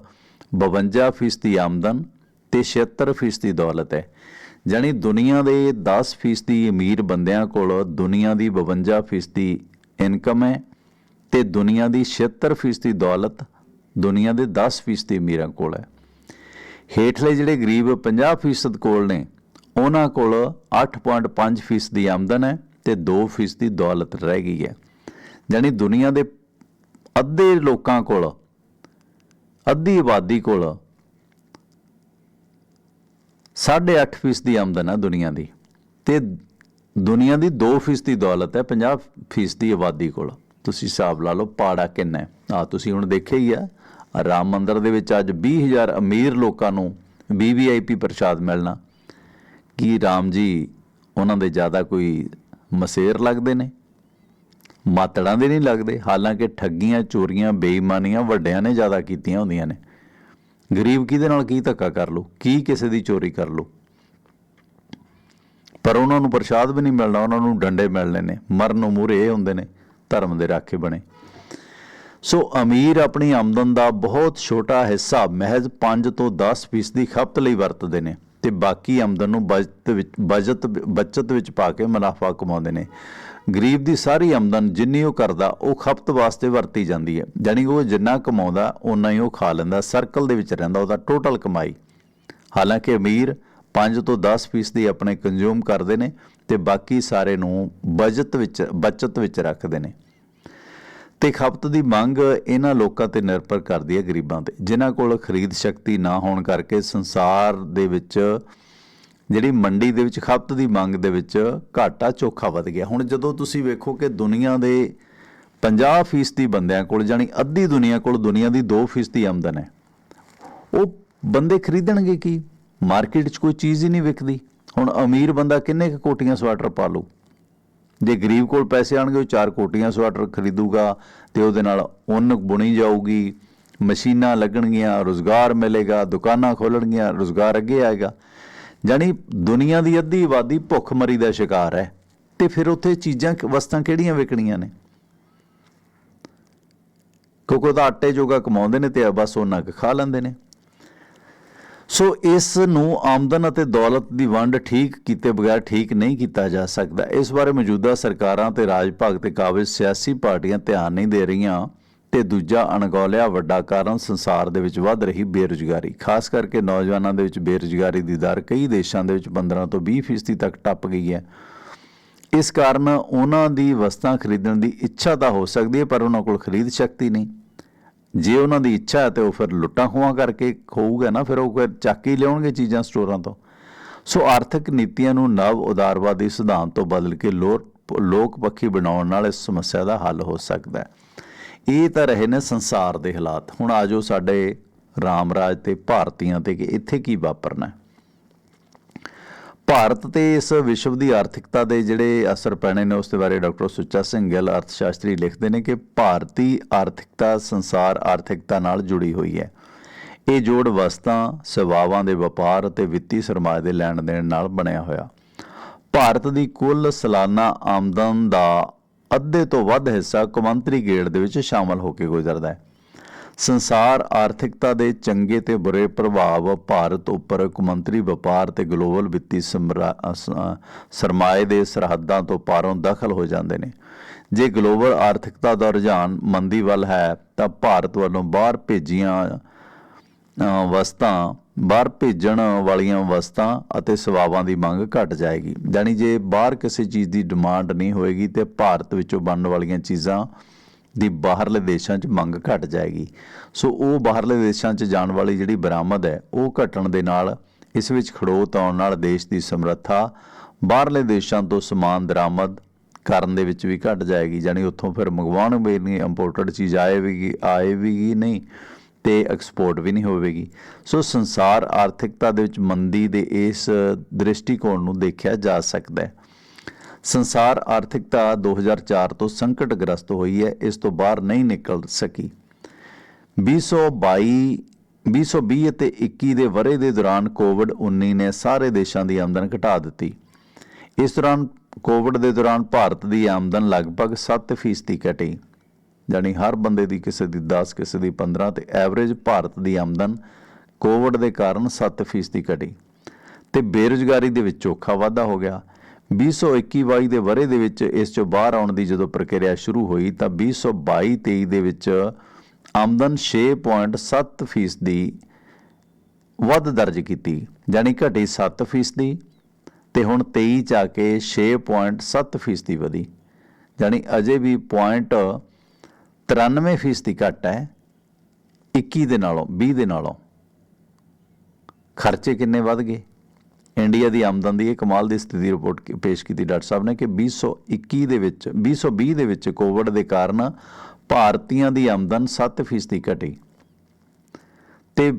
52% ਆਮਦਨ ਤੇ 76% ਦੌਲਤ ਹੈ। ਜਾਣੀ ਦੁਨੀਆ ਦੇ 10% ਅਮੀਰ ਬੰਦਿਆਂ ਕੋਲ ਦੁਨੀਆ ਦੀ 52% ਇਨਕਮ ਹੈ ਤੇ ਦੁਨੀਆ ਦੀ 76% ਦੌਲਤ ਦੁਨੀਆ ਦੇ 10% ਅਮੀਰਾਂ ਕੋਲ ਹੈ। ਹੇਠਲੇ ਜਿਹੜੇ ਗਰੀਬ 50% ਕੋਲ ਨੇ, ਉਹਨਾਂ ਕੋਲ 8.5% ਦੀ ਆਮਦਨ ਹੈ ਤੇ 2% ਦੀ ਦੌਲਤ ਰਹਿ ਗਈ ਹੈ। ਯਾਨੀ ਦੁਨੀਆ ਦੇ ਅੱਧੇ ਲੋਕਾਂ ਕੋਲ, ਅੱਧੀ ਆਬਾਦੀ ਕੋਲ 8.5% ਦੀ ਆਮਦਨ ਹੈ ਦੁਨੀਆ ਦੀ। ਤੇ ਦੁਨੀਆ ਦੀ 2% ਦੀ ਦੌਲਤ ਹੈ 50% ਦੀ ਆਬਾਦੀ ਕੋਲ। ਤੁਸੀਂ ਹਿਸਾਬ ਲਾ ਲਓ ਪਾੜਾ ਕਿੰਨਾ ਹੈ। ਆ ਤੁਸੀਂ ਹੁਣ ਦੇਖਿਆ ਹੀ ਆ ਰਾਮ ਮੰਦਰ ਦੇ ਵਿੱਚ ਅੱਜ 20000 ਅਮੀਰ ਲੋਕਾਂ ਨੂੰ ਵੀਵੀਆਈਪੀ ਪ੍ਰਸ਼ਾਦ ਮਿਲਣਾ। ਕੀ ਰਾਮ ਜੀ, ਉਹਨਾਂ ਦੇ ਜ਼ਿਆਦਾ ਕੋਈ ਮਸੇਰ ਲੱਗਦੇ ਨੇ? ਮਾਤੜਾਂ ਦੇ ਨਹੀਂ ਲੱਗਦੇ। ਹਾਲਾਂਕਿ ਠੱਗੀਆਂ, ਚੋਰੀਆਂ, ਬੇਈਮਾਨੀਆਂ ਵੱਡਿਆਂ ਨੇ ਜ਼ਿਆਦਾ ਕੀਤੀਆਂ ਹੁੰਦੀਆਂ ਨੇ। ਗਰੀਬ ਕਿਹਦੇ ਨਾਲ ਕੀ ਧੱਕਾ ਕਰ ਲੋ ਕੀ ਕਿਸੇ ਦੀ ਚੋਰੀ ਕਰ ਲੋ ਪਰ ਉਹਨਾਂ ਨੂੰ ਪ੍ਰਸ਼ਾਦ ਵੀ ਨਹੀਂ ਮਿਲਣਾ, ਉਹਨਾਂ ਨੂੰ ਡੰਡੇ ਮਿਲਣੇ ਨੇ, ਮਰਨ ਨੂੰ ਮੂਹਰੇ ਇਹ ਹੁੰਦੇ ਨੇ, ਧਰਮ ਦੇ ਰਾਖੇ ਬਣੇ। ਸੋ ਅਮੀਰ ਆਪਣੀ ਆਮਦਨ ਦਾ ਬਹੁਤ ਛੋਟਾ ਹਿੱਸਾ ਮਹਿਜ਼ 5 ਤੋਂ 10 ਫੀਸਦੀ ਦੀ ਖਪਤ ਲਈ ਵਰਤਦੇ ਨੇ ਤੇ ਬਾਕੀ ਆਮਦਨ ਨੂੰ ਬਚਤ ਵਿੱਚ, ਬਚਤ ਬਚਤ ਵਿੱਚ ਪਾ ਕੇ ਮੁਨਾਫਾ ਕਮਾਉਂਦੇ ਨੇ। ਗਰੀਬ ਦੀ ਸਾਰੀ ਆਮਦਨ ਜਿੰਨੀ ਉਹ ਕਰਦਾ, ਉਹ ਖਪਤ ਵਾਸਤੇ ਵਰਤੀ ਜਾਂਦੀ ਹੈ। ਜਾਣੀ ਉਹ ਜਿੰਨਾ ਕਮਾਉਂਦਾ, ਓਨਾ ਹੀ ਉਹ ਖਾ ਲੈਂਦਾ ਸਰਕਲ ਦੇ ਵਿੱਚ ਰਹਿੰਦਾ, ਉਹਦਾ ਟੋਟਲ ਕਮਾਈ। ਹਾਲਾਂਕਿ ਅਮੀਰ 5 ਤੋਂ 10 ਫੀਸਦੀ ਆਪਣੇ ਕੰਜ਼ਿਊਮ ਕਰਦੇ ਨੇ ਤੇ ਬਾਕੀ ਸਾਰੇ ਨੂੰ ਬਜਟ ਵਿੱਚ, ਬਚਤ ਵਿੱਚ ਰੱਖਦੇ ਨੇ। ਤੇ ਖਪਤ ਦੀ ਮੰਗ ਇਹਨਾਂ ਲੋਕਾਂ ਤੇ ਨਿਰਭਰ ਕਰਦੀ ਹੈ ਗਰੀਬਾਂ ਤੇ, ਜਿਨ੍ਹਾਂ ਕੋਲ ਖਰੀਦ ਸ਼ਕਤੀ ਨਾ ਹੋਣ ਕਰਕੇ ਸੰਸਾਰ ਦੇ ਵਿੱਚ ਜਿਹੜੀ ਮੰਡੀ ਦੇ ਵਿੱਚ, ਖਪਤ ਦੀ ਮੰਗ ਦੇ ਵਿੱਚ ਘਾਟਾ ਚੋਖਾ ਵੱਧ ਗਿਆ। ਹੁਣ ਜਦੋਂ ਤੁਸੀਂ ਵੇਖੋ ਕਿ ਦੁਨੀਆ ਦੇ 50% ਬੰਦਿਆਂ ਕੋਲ ਜਾਨੀ ਅੱਧੀ ਦੁਨੀਆ ਕੋਲ ਦੁਨੀਆ ਦੀ 2% ਆਮਦਨ ਹੈ, ਉਹ ਬੰਦੇ ਖਰੀਦਣਗੇ ਕੀ? ਮਾਰਕੀਟ 'ਚ ਕੋਈ ਚੀਜ਼ ਹੀ ਨਹੀਂ ਵਿਕਦੀ। ਹੁਣ ਅਮੀਰ ਬੰਦਾ ਕਿੰਨੇ ਕੁ ਕੋਟੀਆਂ ਸਵੈਟਰ ਪਾ ਲੂ ਜੇ ਗਰੀਬ ਕੋਲ ਪੈਸੇ ਆਣਗੇ, ਉਹ ਚਾਰ ਕੋਟੀਆਂ ਸਵੈਟਰ ਖਰੀਦੂਗਾ ਤੇ ਉਹਦੇ ਨਾਲ ਉੱਨ ਬੁਣੀ ਜਾਊਗੀ। ਮਸ਼ੀਨਾਂ ਲੱਗਣਗੀਆਂ, ਰੋਜ਼ਗਾਰ ਮਿਲੇਗਾ, ਦੁਕਾਨਾਂ ਖੋਲਣਗੀਆਂ ਰੋਜ਼ਗਾਰ ਅੱਗੇ ਆਏਗਾ। ਜਾਨੀ ਦੁਨੀਆ ਦੀ ਅੱਧੀ ਆਬਾਦੀ ਭੁੱਖਮਰੀ ਦਾ ਸ਼ਿਕਾਰ ਹੈ ਤੇ ਫਿਰ ਉੱਥੇ ਚੀਜ਼ਾਂ ਵਸਤਾਂ ਕਿਹੜੀਆਂ ਵਿਕਣੀਆਂ ਨੇ? ਕਿਉਂਕਿ ਉਹਦਾ ਆਟੇ ਜੋਗਾ ਕਮਾਉਂਦੇ ਨੇ ਤੇ ਬਸ ਉਹਨਾਂ ਕੁ ਖਾ ਲੈਂਦੇ ਨੇ। ਸੋ ਇਸ ਨੂੰ ਆਮਦਨ ਅਤੇ ਦੌਲਤ ਦੀ ਵੰਡ ਠੀਕ ਕੀਤੇ ਬਗੈਰ ਠੀਕ ਨਹੀਂ ਕੀਤਾ ਜਾ ਸਕਦਾ। ਇਸ ਬਾਰੇ ਮੌਜੂਦਾ ਸਰਕਾਰਾਂ ਤੇ ਰਾਜ ਭਾਗ ਤੇ ਕਾਬਜ਼ ਸਿਆਸੀ ਪਾਰਟੀਆਂ ਧਿਆਨ ਨਹੀਂ ਦੇ ਰਹੀਆਂ। ਤੇ ਦੂਜਾ ਅਣਗੌਲਿਆ ਵੱਡਾ ਕਾਰਨ ਸੰਸਾਰ ਦੇ ਵਿੱਚ ਵੱਧ ਰਹੀ ਬੇਰੁਜ਼ਗਾਰੀ। ਖਾਸ ਕਰਕੇ ਨੌਜਵਾਨਾਂ ਦੇ ਵਿੱਚ ਬੇਰੁਜ਼ਗਾਰੀ ਦੀ ਦਰ ਕਈ ਦੇਸ਼ਾਂ ਦੇ ਵਿੱਚ 15 ਤੋਂ 20% ਫੀਸਦੀ ਤੱਕ ਟੱਪ ਗਈ ਹੈ। ਇਸ ਕਾਰਨ ਉਹਨਾਂ ਦੀ ਵਸਤਾਂ ਖਰੀਦਣ ਦੀ ਇੱਛਾ ਤਾਂ ਹੋ ਸਕਦੀ ਹੈ, ਪਰ ਉਹਨਾਂ ਕੋਲ ਖਰੀਦ ਸ਼ਕਤੀ ਨਹੀਂ। ਜੇ ਉਹਨਾਂ ਦੀ ਇੱਛਾ ਹੈ ਤੇ ਉਹ ਫਿਰ ਲੁੱਟਾਂ ਖੋਹਾਂ ਕਰਕੇ ਖੋਊਗਾ ਨਾ, ਫਿਰ ਉਹ ਫਿਰ ਚੱਕ ਹੀ ਲਿਆਉਣਗੇ ਚੀਜ਼ਾਂ ਸਟੋਰਾਂ ਤੋਂ। ਸੋ ਆਰਥਿਕ ਨੀਤੀਆਂ ਨੂੰ ਨਵ ਉਦਾਰਵਾਦੀ ਸਿਧਾਂਤ ਤੋਂ ਬਦਲ ਕੇ ਲੋਕ ਲੋਕ ਪੱਖੀ ਬਣਾਉਣ ਨਾਲ ਇਸ ਸਮੱਸਿਆ ਦਾ ਹੱਲ ਹੋ ਸਕਦਾ ਹੈ। ਇਹ ਤਾਂ ਰਹੇ ਨੇ ਸੰਸਾਰ ਦੇ ਹਾਲਾਤ। ਹੁਣ ਆਜੋ ਸਾਡੇ ਰਾਮ ਰਾਜ ਤੇ ਭਾਰਤੀਆਂ ਤੇ ਕਿ ਇੱਥੇ ਕੀ ਵਾਪਰਨਾ ਭਾਰਤ ਤੇ ਇਸ ਵਿਸ਼ਵ ਦੀ ਆਰਥਿਕਤਾ ਦੇ ਜਿਹੜੇ ਅਸਰ ਪੈਣੇ ਨੇ, ਉਸ ਦੇ ਬਾਰੇ ਡਾਕਟਰ ਸੁੱਚਾ ਸਿੰਘ ਗਿੱਲ ਅਰਥ ਸ਼ਾਸਤਰੀ ਲਿਖਦੇ ਨੇ ਕਿ ਭਾਰਤੀ ਆਰਥਿਕਤਾ ਸੰਸਾਰ ਆਰਥਿਕਤਾ ਨਾਲ ਜੁੜੀ ਹੋਈ ਹੈ। ਇਹ ਜੋੜ ਵਸਤਾਂ, ਸੇਵਾਵਾਂ ਦੇ ਵਪਾਰ ਅਤੇ ਵਿੱਤੀ ਸਰਮਾਏ ਦੇ ਲੈਣ ਦੇਣ ਨਾਲ ਬਣਿਆ ਹੋਇਆ। ਭਾਰਤ ਦੀ ਕੁੱਲ ਸਾਲਾਨਾ ਆਮਦਨ ਦਾ ਅੱਧੇ ਤੋਂ ਵੱਧ ਹਿੱਸਾ ਕੌਮਾਂਤਰੀ ਗੇੜ ਦੇ ਵਿੱਚ ਸ਼ਾਮਲ ਹੋ ਕੇ ਗੁਜ਼ਰਦਾ ਹੈ। ਸੰਸਾਰ ਆਰਥਿਕਤਾ ਦੇ ਚੰਗੇ ਤੇ ਬੁਰੇ ਪ੍ਰਭਾਵ ਭਾਰਤ ਉੱਪਰ ਕੌਮਾਂਤਰੀ ਵਪਾਰ ਤੇ ਗਲੋਬਲ ਵਿੱਤੀ ਸਮਰਾ- ਸਰਮਾਏ ਦੇ ਸਰਹੱਦਾਂ ਤੋਂ ਪਾਰੋਂ ਦਖਲ ਹੋ ਜਾਂਦੇ ਨੇ। ਜੇ ਗਲੋਬਲ ਆਰਥਿਕਤਾ ਦਾ ਰੁਝਾਨ ਮੰਦੀ ਵੱਲ ਹੈ, ਤਾਂ ਭਾਰਤ ਵੱਲੋਂ ਬਾਹਰ ਭੇਜੀਆਂ ਵਸਤਾਂ ਬਾਹਰ ਭੇਜਣ ਵਾਲੀਆਂ ਵਸਤਾਂ ਅਤੇ ਸੇਵਾਵਾਂ ਦੀ ਮੰਗ ਘਟ ਜਾਏਗੀ। ਯਾਨੀ ਜੇ ਬਾਹਰ ਕਿਸੇ ਚੀਜ਼ ਦੀ ਡਿਮਾਂਡ ਨਹੀਂ ਹੋਏਗੀ ਤੇ ਭਾਰਤ ਵਿੱਚੋਂ ਬਣਨ ਵਾਲੀਆਂ ਚੀਜ਼ਾਂ ਦੀ ਬਾਹਰਲੇ ਦੇਸ਼ਾਂ 'ਚ ਮੰਗ ਘਟ ਜਾਏਗੀ। ਸੋ ਉਹ ਬਾਹਰਲੇ ਦੇਸ਼ਾਂ 'ਚ ਜਾਣ ਵਾਲੀ ਜਿਹੜੀ ਬਰਾਮਦ ਹੈ, ਉਹ ਘਟਣ ਦੇ ਨਾਲ ਇਸ ਵਿੱਚ ਖੜੋਤ ਆਉਣ ਨਾਲ ਦੇਸ਼ ਦੀ ਸਮਰੱਥਾ ਬਾਹਰਲੇ ਦੇਸ਼ਾਂ ਤੋਂ ਸਮਾਨ ਦਰਾਮਦ ਕਰਨ ਦੇ ਵਿੱਚ ਵੀ ਘਟ ਜਾਏਗੀ। ਜਾਨੀ ਉੱਥੋਂ ਫਿਰ ਮੰਗਵਾਉਣ ਵੀ ਨਹੀਂ ਇੰਪੋਰਟਡ ਚੀਜ਼ ਆਏਗੀ ਆਏਗੀ ਨਹੀਂ? ਤੇ ਐਕਸਪੋਰਟ ਵੀ ਨਹੀਂ ਹੋਵੇਗੀ। ਸੋ ਸੰਸਾਰ ਆਰਥਿਕਤਾ ਦੇ ਵਿੱਚ ਮੰਦੀ ਦੇ ਇਸ ਦ੍ਰਿਸ਼ਟੀਕੋਣ ਨੂੰ ਦੇਖਿਆ ਜਾ ਸਕਦਾ ਹੈ। ਸੰਸਾਰ ਆਰਥਿਕਤਾ 2004 ਤੋਂ ਸੰਕਟਗ੍ਰਸਤ ਹੋਈ ਹੈ, ਇਸ ਤੋਂ ਬਾਹਰ ਨਹੀਂ ਨਿਕਲ ਸਕੀ। 2022 2020 ਅਤੇ 21 ਦੇ ਵਰੇ ਦੇ ਦੌਰਾਨ ਕੋਵਿਡ-19 ਨੇ ਸਾਰੇ ਦੇਸ਼ਾਂ ਦੀ ਆਮਦਨ ਘਟਾ ਦਿੱਤੀ। ਇਸ ਦੌਰਾਨ ਕੋਵਿਡ ਦੇ ਦੌਰਾਨ ਭਾਰਤ ਦੀ ਆਮਦਨ ਲਗਭਗ 7% ਘਟੀ। ਯਾਨੀ ਹਰ ਬੰਦੇ ਦੀ ਕਿਸੇ ਦੀ 10 ਕਿਸੇ ਦੀ 15 ਤੇ ਐਵਰੇਜ ਭਾਰਤ ਦੀ ਆਮਦਨ ਕੋਵਿਡ ਦੇ ਕਾਰਨ 7% ਘਟੀ। ਤੇ ਬੇਰੁਜ਼ਗਾਰੀ ਦੇ ਵਿੱਚ ਚੋਖਾ ਵਾਧਾ ਹੋ ਗਿਆ। 2021-22 ਦੇ ਵਰੇ ਦੇ ਵਿੱਚ ਇਸ ਚੋਂ ਬਾਹਰ ਆਉਣ ਦੀ ਜਦੋਂ ਪ੍ਰਕਿਰਿਆ ਸ਼ੁਰੂ ਹੋਈ ਤਾਂ 2022-23 ਦੇ ਵਿੱਚ ਆਮਦਨ 6.7% ਦੀ ਵੱਧ ਦਰਜ ਕੀਤੀ। ਯਾਨੀ ਘਟੀ 7% ਦੀ ਤੇ ਹੁਣ 23 ਚ ਆ ਕੇ 6.7% ਦੀ ਵਧੀ। ਯਾਨੀ ਅਜੇ ਵੀ ਪੁਆਇੰਟ 93% ਦੀ ਘਟ ਹੈ 21 ਦੇ ਨਾਲੋਂ 20 ਦੇ ਨਾਲੋਂ। ਖਰਚੇ ਕਿੰਨੇ ਵੱਧ ਗਏ? ਇੰਡੀਆ ਦੀ ਆਮਦਨ ਦੀ ਇਹ ਕਮਾਲ ਦੀ ਸਥਿਤੀ ਰਿਪੋਰਟ ਪੇਸ਼ ਕੀਤੀ ਡਾਕਟਰ ਸਾਹਿਬ ਨੇ ਕਿ 2021 ਦੇ ਵਿੱਚ 2020 ਦੇ ਵਿੱਚ ਕੋਵਿਡ ਦੇ ਕਾਰਨ ਭਾਰਤੀਆਂ ਦੀ ਆਮਦਨ 7% ਘਟੀ। ਤੇ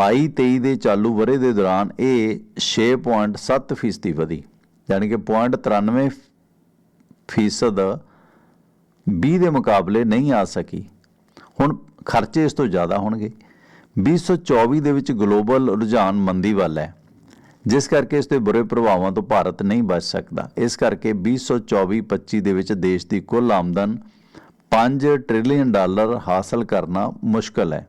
22 23 ਦੇ ਚਾਲੂ ਵਰੇ ਦੇ ਦੌਰਾਨ ਇਹ 6.7% ਦੀ ਵਧੀ। ਯਾਨੀ ਕਿ 0.93 ਫੀਸਦ 20 ਦੇ ਮੁਕਾਬਲੇ ਨਹੀਂ ਆ ਸਕੀ। ਹੁਣ ਖਰਚੇ ਇਸ ਤੋਂ ਜ਼ਿਆਦਾ ਹੋਣਗੇ। 2024 ਦੇ ਵਿੱਚ ਗਲੋਬਲ ਰੁਝਾਨ ਮੰਦੀ ਵੱਲ ਹੈ। ਜਿਸ ਕਰਕੇ ਇਸ ਦੇ ਬੁਰੇ ਪ੍ਰਭਾਵਾਂ ਤੋਂ ਭਾਰਤ ਨਹੀਂ ਬਚ ਸਕਦਾ। ਇਸ ਕਰਕੇ 2024-25 ਦੇ ਵਿੱਚ ਦੇਸ਼ ਦੀ ਕੁੱਲ ਆਮਦਨ 5 ਟ੍ਰਿਲੀਅਨ ਡਾਲਰ ਹਾਸਲ ਕਰਨਾ ਮੁਸ਼ਕਲ ਹੈ।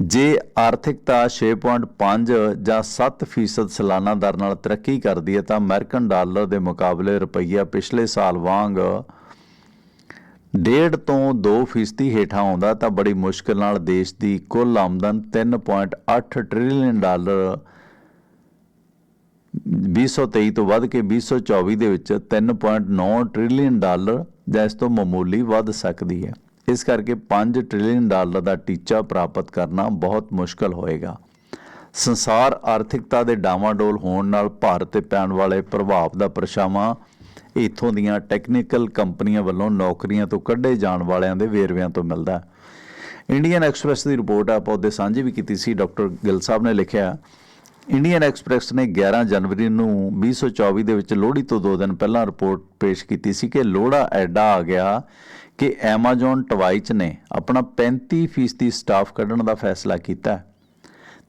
ਜੇ ਆਰਥਿਕਤਾ 6.5 ਜਾਂ 7% ਸਾਲਾਨਾ ਦਰ ਨਾਲ ਤਰੱਕੀ ਕਰਦੀ ਹੈ ਤਾਂ ਅਮਰੀਕਨ ਡਾਲਰ ਦੇ ਮੁਕਾਬਲੇ ਰੁਪਈਆ ਪਿਛਲੇ ਸਾਲ ਵਾਂਗ ਡੇਢ ਤੋਂ 2 ਫੀਸਦੀ ਹੇਠਾਂ ਆਉਂਦਾ ਤਾਂ ਬੜੀ ਮੁਸ਼ਕਲ ਨਾਲ ਦੇਸ਼ ਦੀ ਕੁੱਲ ਆਮਦਨ 3.8 ਟ੍ਰਿਲੀਅਨ ਡਾਲਰ 2023 ਤੋਂ ਵੱਧ ਕੇ 2024 ਦੇ ਵਿੱਚ 3.9 ਟ੍ਰਿਲੀਅਨ ਡਾਲਰ ਜਾਂ ਇਸ ਤੋਂ ਮਾਮੂਲੀ ਵੱਧ ਸਕਦੀ ਹੈ। ਇਸ ਕਰਕੇ 5 ਟ੍ਰਿਲੀਅਨ ਡਾਲਰ ਦਾ ਟੀਚਾ ਪ੍ਰਾਪਤ ਕਰਨਾ ਬਹੁਤ ਮੁਸ਼ਕਲ ਹੋਏਗਾ। ਸੰਸਾਰ ਆਰਥਿਕਤਾ ਦੇ ਡਾਵਾਂਡੋਲ ਹੋਣ ਨਾਲ ਭਾਰਤ ਤੇ ਪੈਣ ਵਾਲੇ ਪ੍ਰਭਾਵ ਦਾ ਪਰਛਾਵਾਂ ਇਥੋਂ ਦੀਆਂ ਟੈਕਨੀਕਲ ਕੰਪਨੀਆਂ ਵੱਲੋਂ ਨੌਕਰੀਆਂ ਤੋਂ ਕੱਢੇ ਜਾਣ ਵਾਲਿਆਂ ਦੇ ਵੇਰਵਿਆਂ ਤੋਂ ਮਿਲਦਾ ਹੈ। ਇੰਡੀਅਨ ਐਕਸਪ੍ਰੈਸ ਦੀ ਰਿਪੋਰਟ ਆਪਾਂ ਉਹਦੇ ਸਾਂਝੀ ਵੀ ਕੀਤੀ ਸੀ, ਡਾਕਟਰ ਗਿੱਲ ਸਾਹਿਬ ਨੇ ਲਿਖਿਆ ਇੰਡੀਅਨ ਐਕਸਪ੍ਰੈਸ ਨੇ 11 ਜਨਵਰੀ ਨੂੰ 2024 ਦੇ ਵਿੱਚ ਲੋਹੜੀ ਤੋਂ 2 ਦਿਨ ਪਹਿਲਾਂ ਰਿਪੋਰਟ ਪੇਸ਼ ਕੀਤੀ ਸੀ ਕਿ ਲੋਹੜਾ ਐਡਾ ਆ ਗਿਆ ਕਿ Amazon ਟਵਾਈਚ ਨੇ ਆਪਣਾ 35% ਸਟਾਫ ਕੱਢਣ ਦਾ ਫੈਸਲਾ ਕੀਤਾ ਹੈ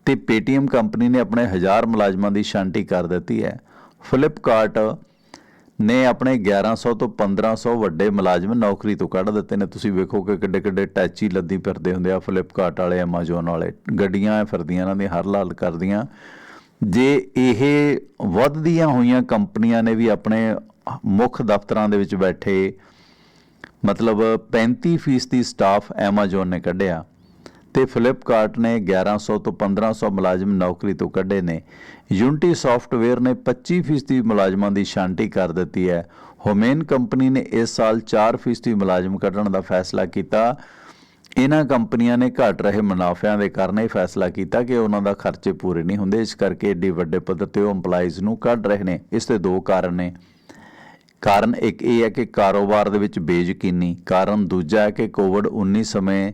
ਤੇ Paytm ਕੰਪਨੀ ਨੇ ਆਪਣੇ 1000 ਮੁਲਾਜ਼ਮਾਂ ਦੀ ਛਾਂਟੀ ਕਰ ਦਿੱਤੀ ਹੈ। ਫਲਿੱਪਕਾਰਟ ਨੇ ਆਪਣੇ 1100 ਤੋਂ 1500 ਵੱਡੇ ਮੁਲਾਜ਼ਮ ਨੌਕਰੀ ਤੋਂ ਕੱਢ ਦਿੱਤੇ ਨੇ। ਤੁਸੀਂ ਵੇਖੋ ਕਿ ਕਿੱਡੇ ਕਿੱਡੇ ਟੈਚੀ ਲੱਦੀ ਫਿਰਦੇ ਹੁੰਦੇ ਆ ਫਲਿੱਪਕਾਰਟ ਵਾਲੇ, Amazon ਵਾਲੇ, ਗੱਡੀਆਂ ਫਿਰਦੀਆਂ, ਇਹਨਾਂ ਦੀ ਹਰ ਲਾਲ ਕਰਦੀਆਂ। ਜੇ ਇਹ ਵੱਧਦੀਆਂ ਹੋਈਆਂ ਕੰਪਨੀਆਂ ਨੇ ਵੀ ਆਪਣੇ ਮੁੱਖ ਦਫ਼ਤਰਾਂ ਦੇ ਵਿੱਚ ਬੈਠੇ, ਮਤਲਬ 35% ਦੀ ਸਟਾਫ Amazon ਨੇ ਕੱਢਿਆ। ਤੇ ਫਲਿੱਪਕਾਰਟ ਨੇ 1100 ਤੋਂ 1500 ਮੁਲਾਜ਼ਮ ਨੌਕਰੀ ਤੋਂ ਕੱਢੇ ਨੇ। ਯੂਨਿਟੀ ਸੌਫਟਵੇਅਰ ਨੇ 25% ਮੁਲਾਜ਼ਮਾਂ ਦੀ ਛਾਂਟੀ ਕਰ ਦਿੱਤੀ ਹੈ। ਹੋਮੇਨ ਕੰਪਨੀ ਨੇ ਇਸ ਸਾਲ 4% ਮੁਲਾਜ਼ਮ ਕੱਢਣ ਦਾ ਫੈਸਲਾ ਕੀਤਾ। ਇਹਨਾਂ ਕੰਪਨੀਆਂ ਨੇ ਘਟ ਰਹੇ ਮੁਨਾਫਿਆਂ ਦੇ ਕਾਰਨ ਇਹ ਫੈਸਲਾ ਕੀਤਾ ਕਿ ਉਹਨਾਂ ਦਾ ਖਰਚੇ ਪੂਰੇ ਨਹੀਂ ਹੁੰਦੇ। ਇਸ ਕਰਕੇ ਏਡੀ ਵੱਡੇ ਪੱਧਰ ਤੇ ਉਹ EMPLOYEES ਨੂੰ ਕੱਢ ਰਹੇ ਨੇ। ਇਸ ਦੇ ਦੋ ਕਾਰਨ ਨੇ। ਕਾਰਨ ਇੱਕ ਇਹ ਹੈ ਕਿ ਕਾਰੋਬਾਰ ਦੇ ਵਿੱਚ ਬੇਯਕੀਨੀ। ਕਾਰਨ ਦੂਜਾ ਹੈ ਕਿ ਕੋਵਿਡ-19 ਸਮੇਂ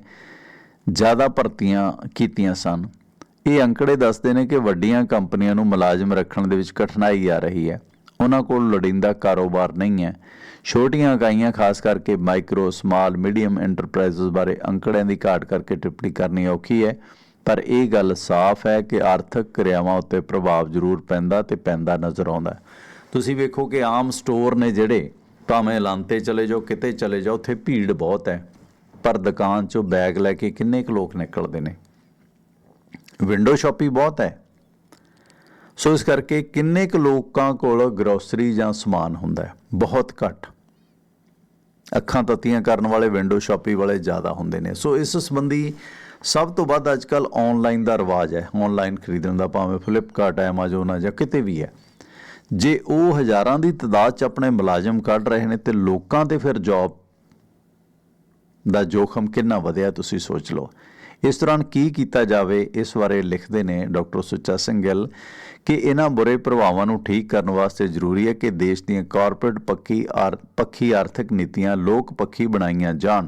ਜ਼ਿਆਦਾ ਭਰਤੀਆਂ ਕੀਤੀਆਂ ਸਨ। ਇਹ ਅੰਕੜੇ ਦੱਸਦੇ ਨੇ ਕਿ ਵੱਡੀਆਂ ਕੰਪਨੀਆਂ ਨੂੰ ਮੁਲਾਜ਼ਮ ਰੱਖਣ ਦੇ ਵਿੱਚ ਕਠਿਨਾਈ ਆ ਰਹੀ ਹੈ। ਉਹਨਾਂ ਕੋਲ ਲੋੜੀਂਦਾ ਕਾਰੋਬਾਰ ਨਹੀਂ ਹੈ। ਛੋਟੀਆਂ ਇਕਾਈਆਂ, ਖਾਸ ਕਰਕੇ ਮਾਈਕਰੋ, ਸਮਾਲ, ਮੀਡੀਅਮ ਐਂਟਰਪ੍ਰਾਈਜ਼ਸ ਬਾਰੇ ਅੰਕੜਿਆਂ ਦੀ ਘਾਟ ਕਰਕੇ ਟਿੱਪਣੀ ਕਰਨੀ ਔਖੀ ਹੈ। ਪਰ ਇਹ ਗੱਲ ਸਾਫ਼ ਹੈ ਕਿ ਆਰਥਿਕ ਕਿਰਿਆਵਾਂ ਉੱਤੇ ਪ੍ਰਭਾਵ ਜ਼ਰੂਰ ਪੈਂਦਾ ਤੇ ਪੈਂਦਾ ਨਜ਼ਰ ਆਉਂਦਾ ਤੁਸੀਂ ਵੇਖੋ ਕਿ ਆਮ ਸਟੋਰ ਨੇ ਜਿਹੜੇ ਭਾਵੇਂ ਲਾਂਤੇ ਚਲੇ ਜਾਓ, ਕਿਤੇ ਚਲੇ ਜਾਓ, ਉੱਥੇ ਭੀੜ ਬਹੁਤ ਹੈ। ਪਰ ਦੁਕਾਨ 'ਚੋਂ ਬੈਗ ਲੈ ਕੇ ਕਿੰਨੇ ਕੁ ਲੋਕ ਨਿਕਲਦੇ ਨੇ? ਵਿੰਡੋ ਸ਼ਾਪੀ ਬਹੁਤ ਹੈ। ਸੋ ਇਸ ਕਰਕੇ ਕਿੰਨੇ ਕੁ ਲੋਕਾਂ ਕੋਲ ਗਰੋਸਰੀ ਜਾਂ ਸਮਾਨ ਹੁੰਦਾ ਹੈ? ਬਹੁਤ ਘੱਟ। ਅੱਖਾਂ ਤੱਤੀਆਂ ਕਰਨ ਵਾਲੇ ਵਿੰਡੋ ਸ਼ਾਪੀ ਵਾਲੇ ਜ਼ਿਆਦਾ ਹੁੰਦੇ ਨੇ। ਸੋ ਇਸ ਸੰਬੰਧੀ ਸਭ ਤੋਂ ਵੱਧ ਅੱਜਕੱਲ ਆਨਲਾਈਨ ਦਾ ਰਿਵਾਜ ਹੈ। ਆਨਲਾਈਨ ਖਰੀਦਣ ਦਾ ਭਾਵੇਂ ਫਲਿੱਪਕਾਰਟ ਹੈ Amazon ਹੈ ਜਾਂ ਕਿਤੇ ਵੀ ਹੈ। ਜੇ ਉਹ ਹਜ਼ਾਰਾਂ ਦੀ ਤਦਾਦ 'ਚ ਆਪਣੇ ਮੁਲਾਜ਼ਮ ਕੱਢ ਰਹੇ ਨੇ ਤੇ ਲੋਕਾਂ ਤੇ ਫਿਰ ਜੌਬ ਦਾ ਜੋਖਮ ਕਿੰਨਾ ਵਧਿਆ ਤੁਸੀਂ ਸੋਚ ਲਓ। ਇਸ ਦੌਰਾਨ ਕੀ ਕੀਤਾ ਜਾਵੇ, ਇਸ ਬਾਰੇ ਲਿਖਦੇ ਨੇ ਡਾਕਟਰ ਸੁੱਚਾ ਸਿੰਘ ਗਿੱਲ ਕਿ ਇਹਨਾਂ ਬੁਰੇ ਪ੍ਰਭਾਵਾਂ ਨੂੰ ਠੀਕ ਕਰਨ ਵਾਸਤੇ ਜ਼ਰੂਰੀ ਹੈ ਕਿ ਦੇਸ਼ ਦੀਆਂ ਕਾਰਪੋਰੇਟ ਪੱਕੀ ਪੱਖੀ ਆਰਥਿਕ ਨੀਤੀਆਂ ਲੋਕ ਪੱਖੀ ਬਣਾਈਆਂ ਜਾਣ।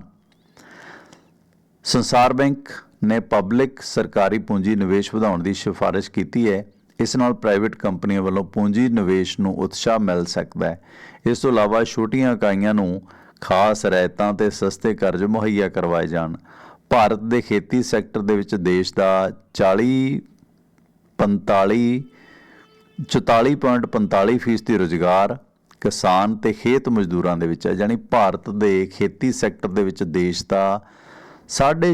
ਸੰਸਾਰ ਬੈਂਕ ਨੇ ਪਬਲਿਕ ਸਰਕਾਰੀ ਪੂੰਜੀ ਨਿਵੇਸ਼ ਵਧਾਉਣ ਦੀ ਸਿਫਾਰਿਸ਼ ਕੀਤੀ ਹੈ। ਇਸ ਨਾਲ ਪ੍ਰਾਈਵੇਟ ਕੰਪਨੀਆਂ ਵੱਲੋਂ ਪੂੰਜੀ ਨਿਵੇਸ਼ ਨੂੰ ਉਤਸ਼ਾਹ ਮਿਲ ਸਕਦਾ ਹੈ। ਇਸ ਤੋਂ ਇਲਾਵਾ ਛੋਟੀਆਂ ਇਕਾਈਆਂ ਨੂੰ ਖਾਸ ਰਿਆਇਤਾਂ ਤੇ ਸਸਤੇ ਕਰਜ਼ ਮੁਹੱਈਆ ਕਰਵਾਏ ਜਾਣ। ਭਾਰਤ ਦੇ ਖੇਤੀ ਸੈਕਟਰ ਦੇ ਵਿੱਚ ਦੇਸ਼ ਦਾ 40 45 44.45 ਫੀਸਦੀ ਰੁਜ਼ਗਾਰ ਕਿਸਾਨ ਤੇ ਖੇਤ ਮਜ਼ਦੂਰਾਂ ਦੇ ਵਿੱਚ ਹੈ। ਯਾਨੀ ਭਾਰਤ ਦੇ ਖੇਤੀ ਸੈਕਟਰ ਦੇ ਵਿੱਚ ਦੇਸ਼ ਦਾ 40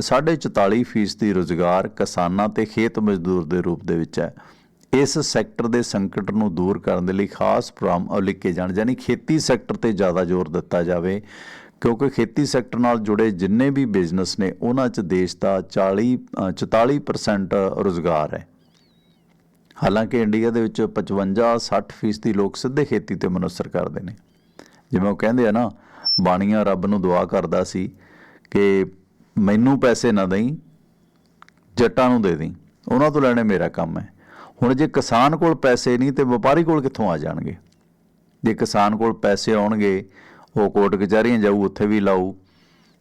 44 ਫੀਸਦੀ ਰੁਜ਼ਗਾਰ ਕਿਸਾਨਾਂ ਤੇ ਖੇਤ ਮਜ਼ਦੂਰ ਦੇ ਰੂਪ ਦੇ ਵਿੱਚ ਹੈ। ਇਸ ਸੈਕਟਰ ਦੇ ਸੰਕਟ ਨੂੰ ਦੂਰ ਕਰਨ ਦੇ ਲਈ ਖਾਸ ਪ੍ਰੋਗਰਾਮ ਉਲੀਕੇ ਜਾਣ ਯਾਨੀ ਖੇਤੀ ਸੈਕਟਰ ਤੇ ਜ਼ਿਆਦਾ ਜ਼ੋਰ ਦਿੱਤਾ ਜਾਵੇ ਕਿਉਂਕਿ ਖੇਤੀ ਸੈਕਟਰ ਨਾਲ ਜੁੜੇ ਜਿੰਨੇ ਵੀ ਬਿਜ਼ਨਸ ਨੇ ਉਹਨਾਂ 'ਚ ਦੇਸ਼ ਦਾ 40 ਅ, 44% ਰੁਜ਼ਗਾਰ ਹੈ। ਹਾਲਾਂਕਿ ਇੰਡੀਆ ਦੇ ਵਿੱਚ 55-60 ਫੀਸਦੀ ਲੋਕ ਸਿੱਧੇ ਖੇਤੀ ਤੇ ਮਨੁਸਰ ਕਰਦੇ ਨੇ। ਜਿਵੇਂ ਉਹ ਕਹਿੰਦੇ ਆ ਨਾ ਬਾਣੀਆਂ ਰੱਬ ਨੂੰ ਦੁਆ ਕਰਦਾ ਸੀ ਕਿ ਮੈਨੂੰ ਪੈਸੇ ਨਾ ਦੇਈ ਜੱਟਾਂ ਨੂੰ ਦੇ ਦੇਈ ਉਹਨਾਂ ਤੋਂ ਲੈਣੇ ਮੇਰਾ ਕੰਮ ਹੈ। ਹੁਣ ਜੇ ਕਿਸਾਨ ਕੋਲ ਪੈਸੇ ਨਹੀਂ ਤੇ ਵਪਾਰੀ ਕੋਲ ਕਿੱਥੋਂ ਆ ਜਾਣਗੇ? ਜੇ ਕਿਸਾਨ ਕੋਲ ਪੈਸੇ ਆਉਣਗੇ, ਉਹ ਕੋਟ ਕਚਹਿਰੀਆਂ ਜਾਊ, ਉੱਥੇ ਵੀ ਲਾਊ,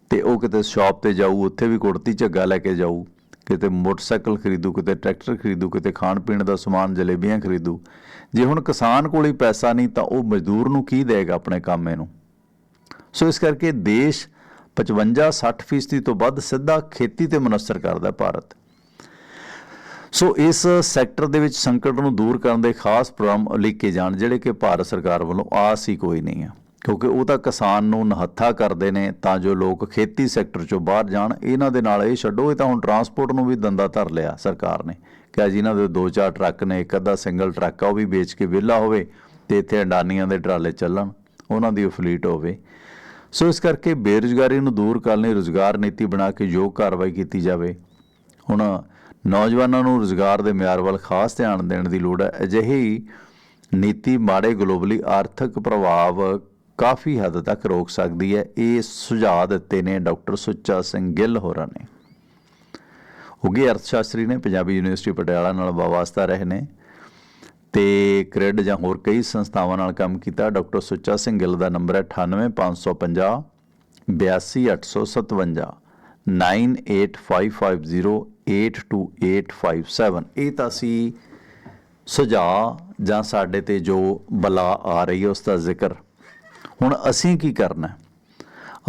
ਤੇ ਉਹ ਕਿਤੇ ਸ਼ਾਪ ਤੇ ਜਾਊ, ਉੱਥੇ ਵੀ ਕੁੜਤੀ ਝੱਗਾ ਲੈ ਕੇ ਜਾਊ, ਕਿਤੇ ਮੋਟਰਸਾਈਕਲ ਖਰੀਦੂ, ਕਿਤੇ ਟਰੈਕਟਰ ਖਰੀਦੂ, ਕਿਤੇ ਖਾਣ ਪੀਣ ਦਾ ਸਮਾਨ, ਜਲੇਬੀਆਂ ਖਰੀਦੂ। ਜੇ ਹੁਣ ਕਿਸਾਨ ਕੋਲ ਹੀ ਪੈਸਾ ਨਹੀਂ ਤਾਂ ਉਹ ਮਜ਼ਦੂਰ ਨੂੰ ਕੀ ਦੇਗਾ ਆਪਣੇ ਕੰਮੇ ਨੂੰ? ਸੋ ਇਸ ਕਰਕੇ ਦੇਸ਼ 55-60 ਫੀਸਦੀ ਤੋਂ ਵੱਧ ਸਿੱਧਾ ਖੇਤੀ ਤੇ ਮਨਸਰ ਕਰਦਾ ਭਾਰਤ। ਸੋ ਇਸ ਸੈਕਟਰ ਦੇ ਵਿੱਚ ਸੰਕਟ ਨੂੰ ਦੂਰ ਕਰਨ ਦੇ ਖਾਸ ਪ੍ਰੋਗਰਾਮ ਉਲੀਕੇ ਜਾਣ, ਜਿਹੜੇ ਕਿ ਭਾਰਤ ਸਰਕਾਰ ਵੱਲੋਂ ਆਸ ਹੀ ਕੋਈ ਨਹੀਂ ਹੈ ਕਿਉਂਕਿ ਉਹ ਤਾਂ ਕਿਸਾਨ ਨੂੰ ਨਹੱਥਾ ਕਰਦੇ ਨੇ, ਤਾਂ ਜੋ ਲੋਕ ਖੇਤੀ ਸੈਕਟਰ ਚੋਂ ਬਾਹਰ ਜਾਣ। ਇਹਨਾਂ ਦੇ ਨਾਲ ਇਹ ਛੱਡੋ, ਇਹ ਤਾਂ ਹੁਣ ਟਰਾਂਸਪੋਰਟ ਨੂੰ ਵੀ ਦੰਦਾ ਧਰ ਲਿਆ ਸਰਕਾਰ ਨੇ। ਕਿ ਜਿਨ੍ਹਾਂ ਦੇ ਦੋ ਚਾਰ ਟਰੱਕ ਨੇ, ਇੱਕ ਅੱਧਾ ਸਿੰਗਲ ਟਰੱਕ ਆ, ਉਹ ਵੀ ਵੇਚ ਕੇ ਵਿਹਲਾ ਹੋਵੇ ਤੇ ਇੱਥੇ ਅੰਡਾਨੀਆਂ ਦੇ ਟਰਾਲੇ ਚੱਲਣ, ਉਹਨਾਂ ਦੀ ਫਲੀਟ ਹੋਵੇ। ਸੋ ਇਸ ਕਰਕੇ ਬੇਰੁਜ਼ਗਾਰੀ ਨੂੰ ਦੂਰ ਕਰਨ ਲਈ ਰੁਜ਼ਗਾਰ ਨੀਤੀ ਬਣਾ ਕੇ ਯੋਗ ਕਾਰਵਾਈ ਕੀਤੀ ਜਾਵੇ। ਹੁਣ ਨੌਜਵਾਨਾਂ ਨੂੰ ਰੁਜ਼ਗਾਰ ਦੇ ਮਿਆਰ ਵੱਲ ਖਾਸ ਧਿਆਨ ਦੇਣ ਦੀ ਲੋੜ ਹੈ। ਅਜਿਹੀ ਨੀਤੀ ਮਾੜੇ ਗਲੋਬਲੀ ਆਰਥਿਕ ਪ੍ਰਭਾਵ ਕਾਫੀ ਹੱਦ ਤੱਕ ਰੋਕ ਸਕਦੀ ਹੈ। ਇਹ ਸੁਝਾਅ ਦਿੱਤੇ ਨੇ ਡਾਕਟਰ ਸੁੱਚਾ ਸਿੰਘ ਗਿੱਲ ਹੋਰਾਂ ਨੇ। ਉਗੇ ਅਰਥਸ਼ਾਸਤਰੀ ਨੇ ਪੰਜਾਬੀ ਯੂਨੀਵਰਸਿਟੀ ਪਟਿਆਲਾ ਨਾਲ ਵਾਵਾਸਤਾ ਰਹੇ ਨੇ ਤੇ ਕ੍ਰੈਡ ਜਾਂ ਹੋਰ ਕਈ ਸੰਸਥਾਵਾਂ ਨਾਲ ਕੰਮ ਕੀਤਾ। ਡਾਕਟਰ ਸੁੱਚਾ ਸਿੰਘ ਗਿੱਲ ਦਾ ਨੰਬਰ ਹੈ 98550 82857 9855082857 ਇਹ ਤਾਂ ਅਸੀਂ ਸੁਝਾਅ ਜਾਂ ਸਾਡੇ ਤੇ ਜੋ ਬਲਾ ਆ ਰਹੀ ਹੈ, ਉਸ ਦਾ ਜ਼ਿਕਰ। ਹੁਣ ਅਸੀਂ ਕੀ ਕਰਨਾ?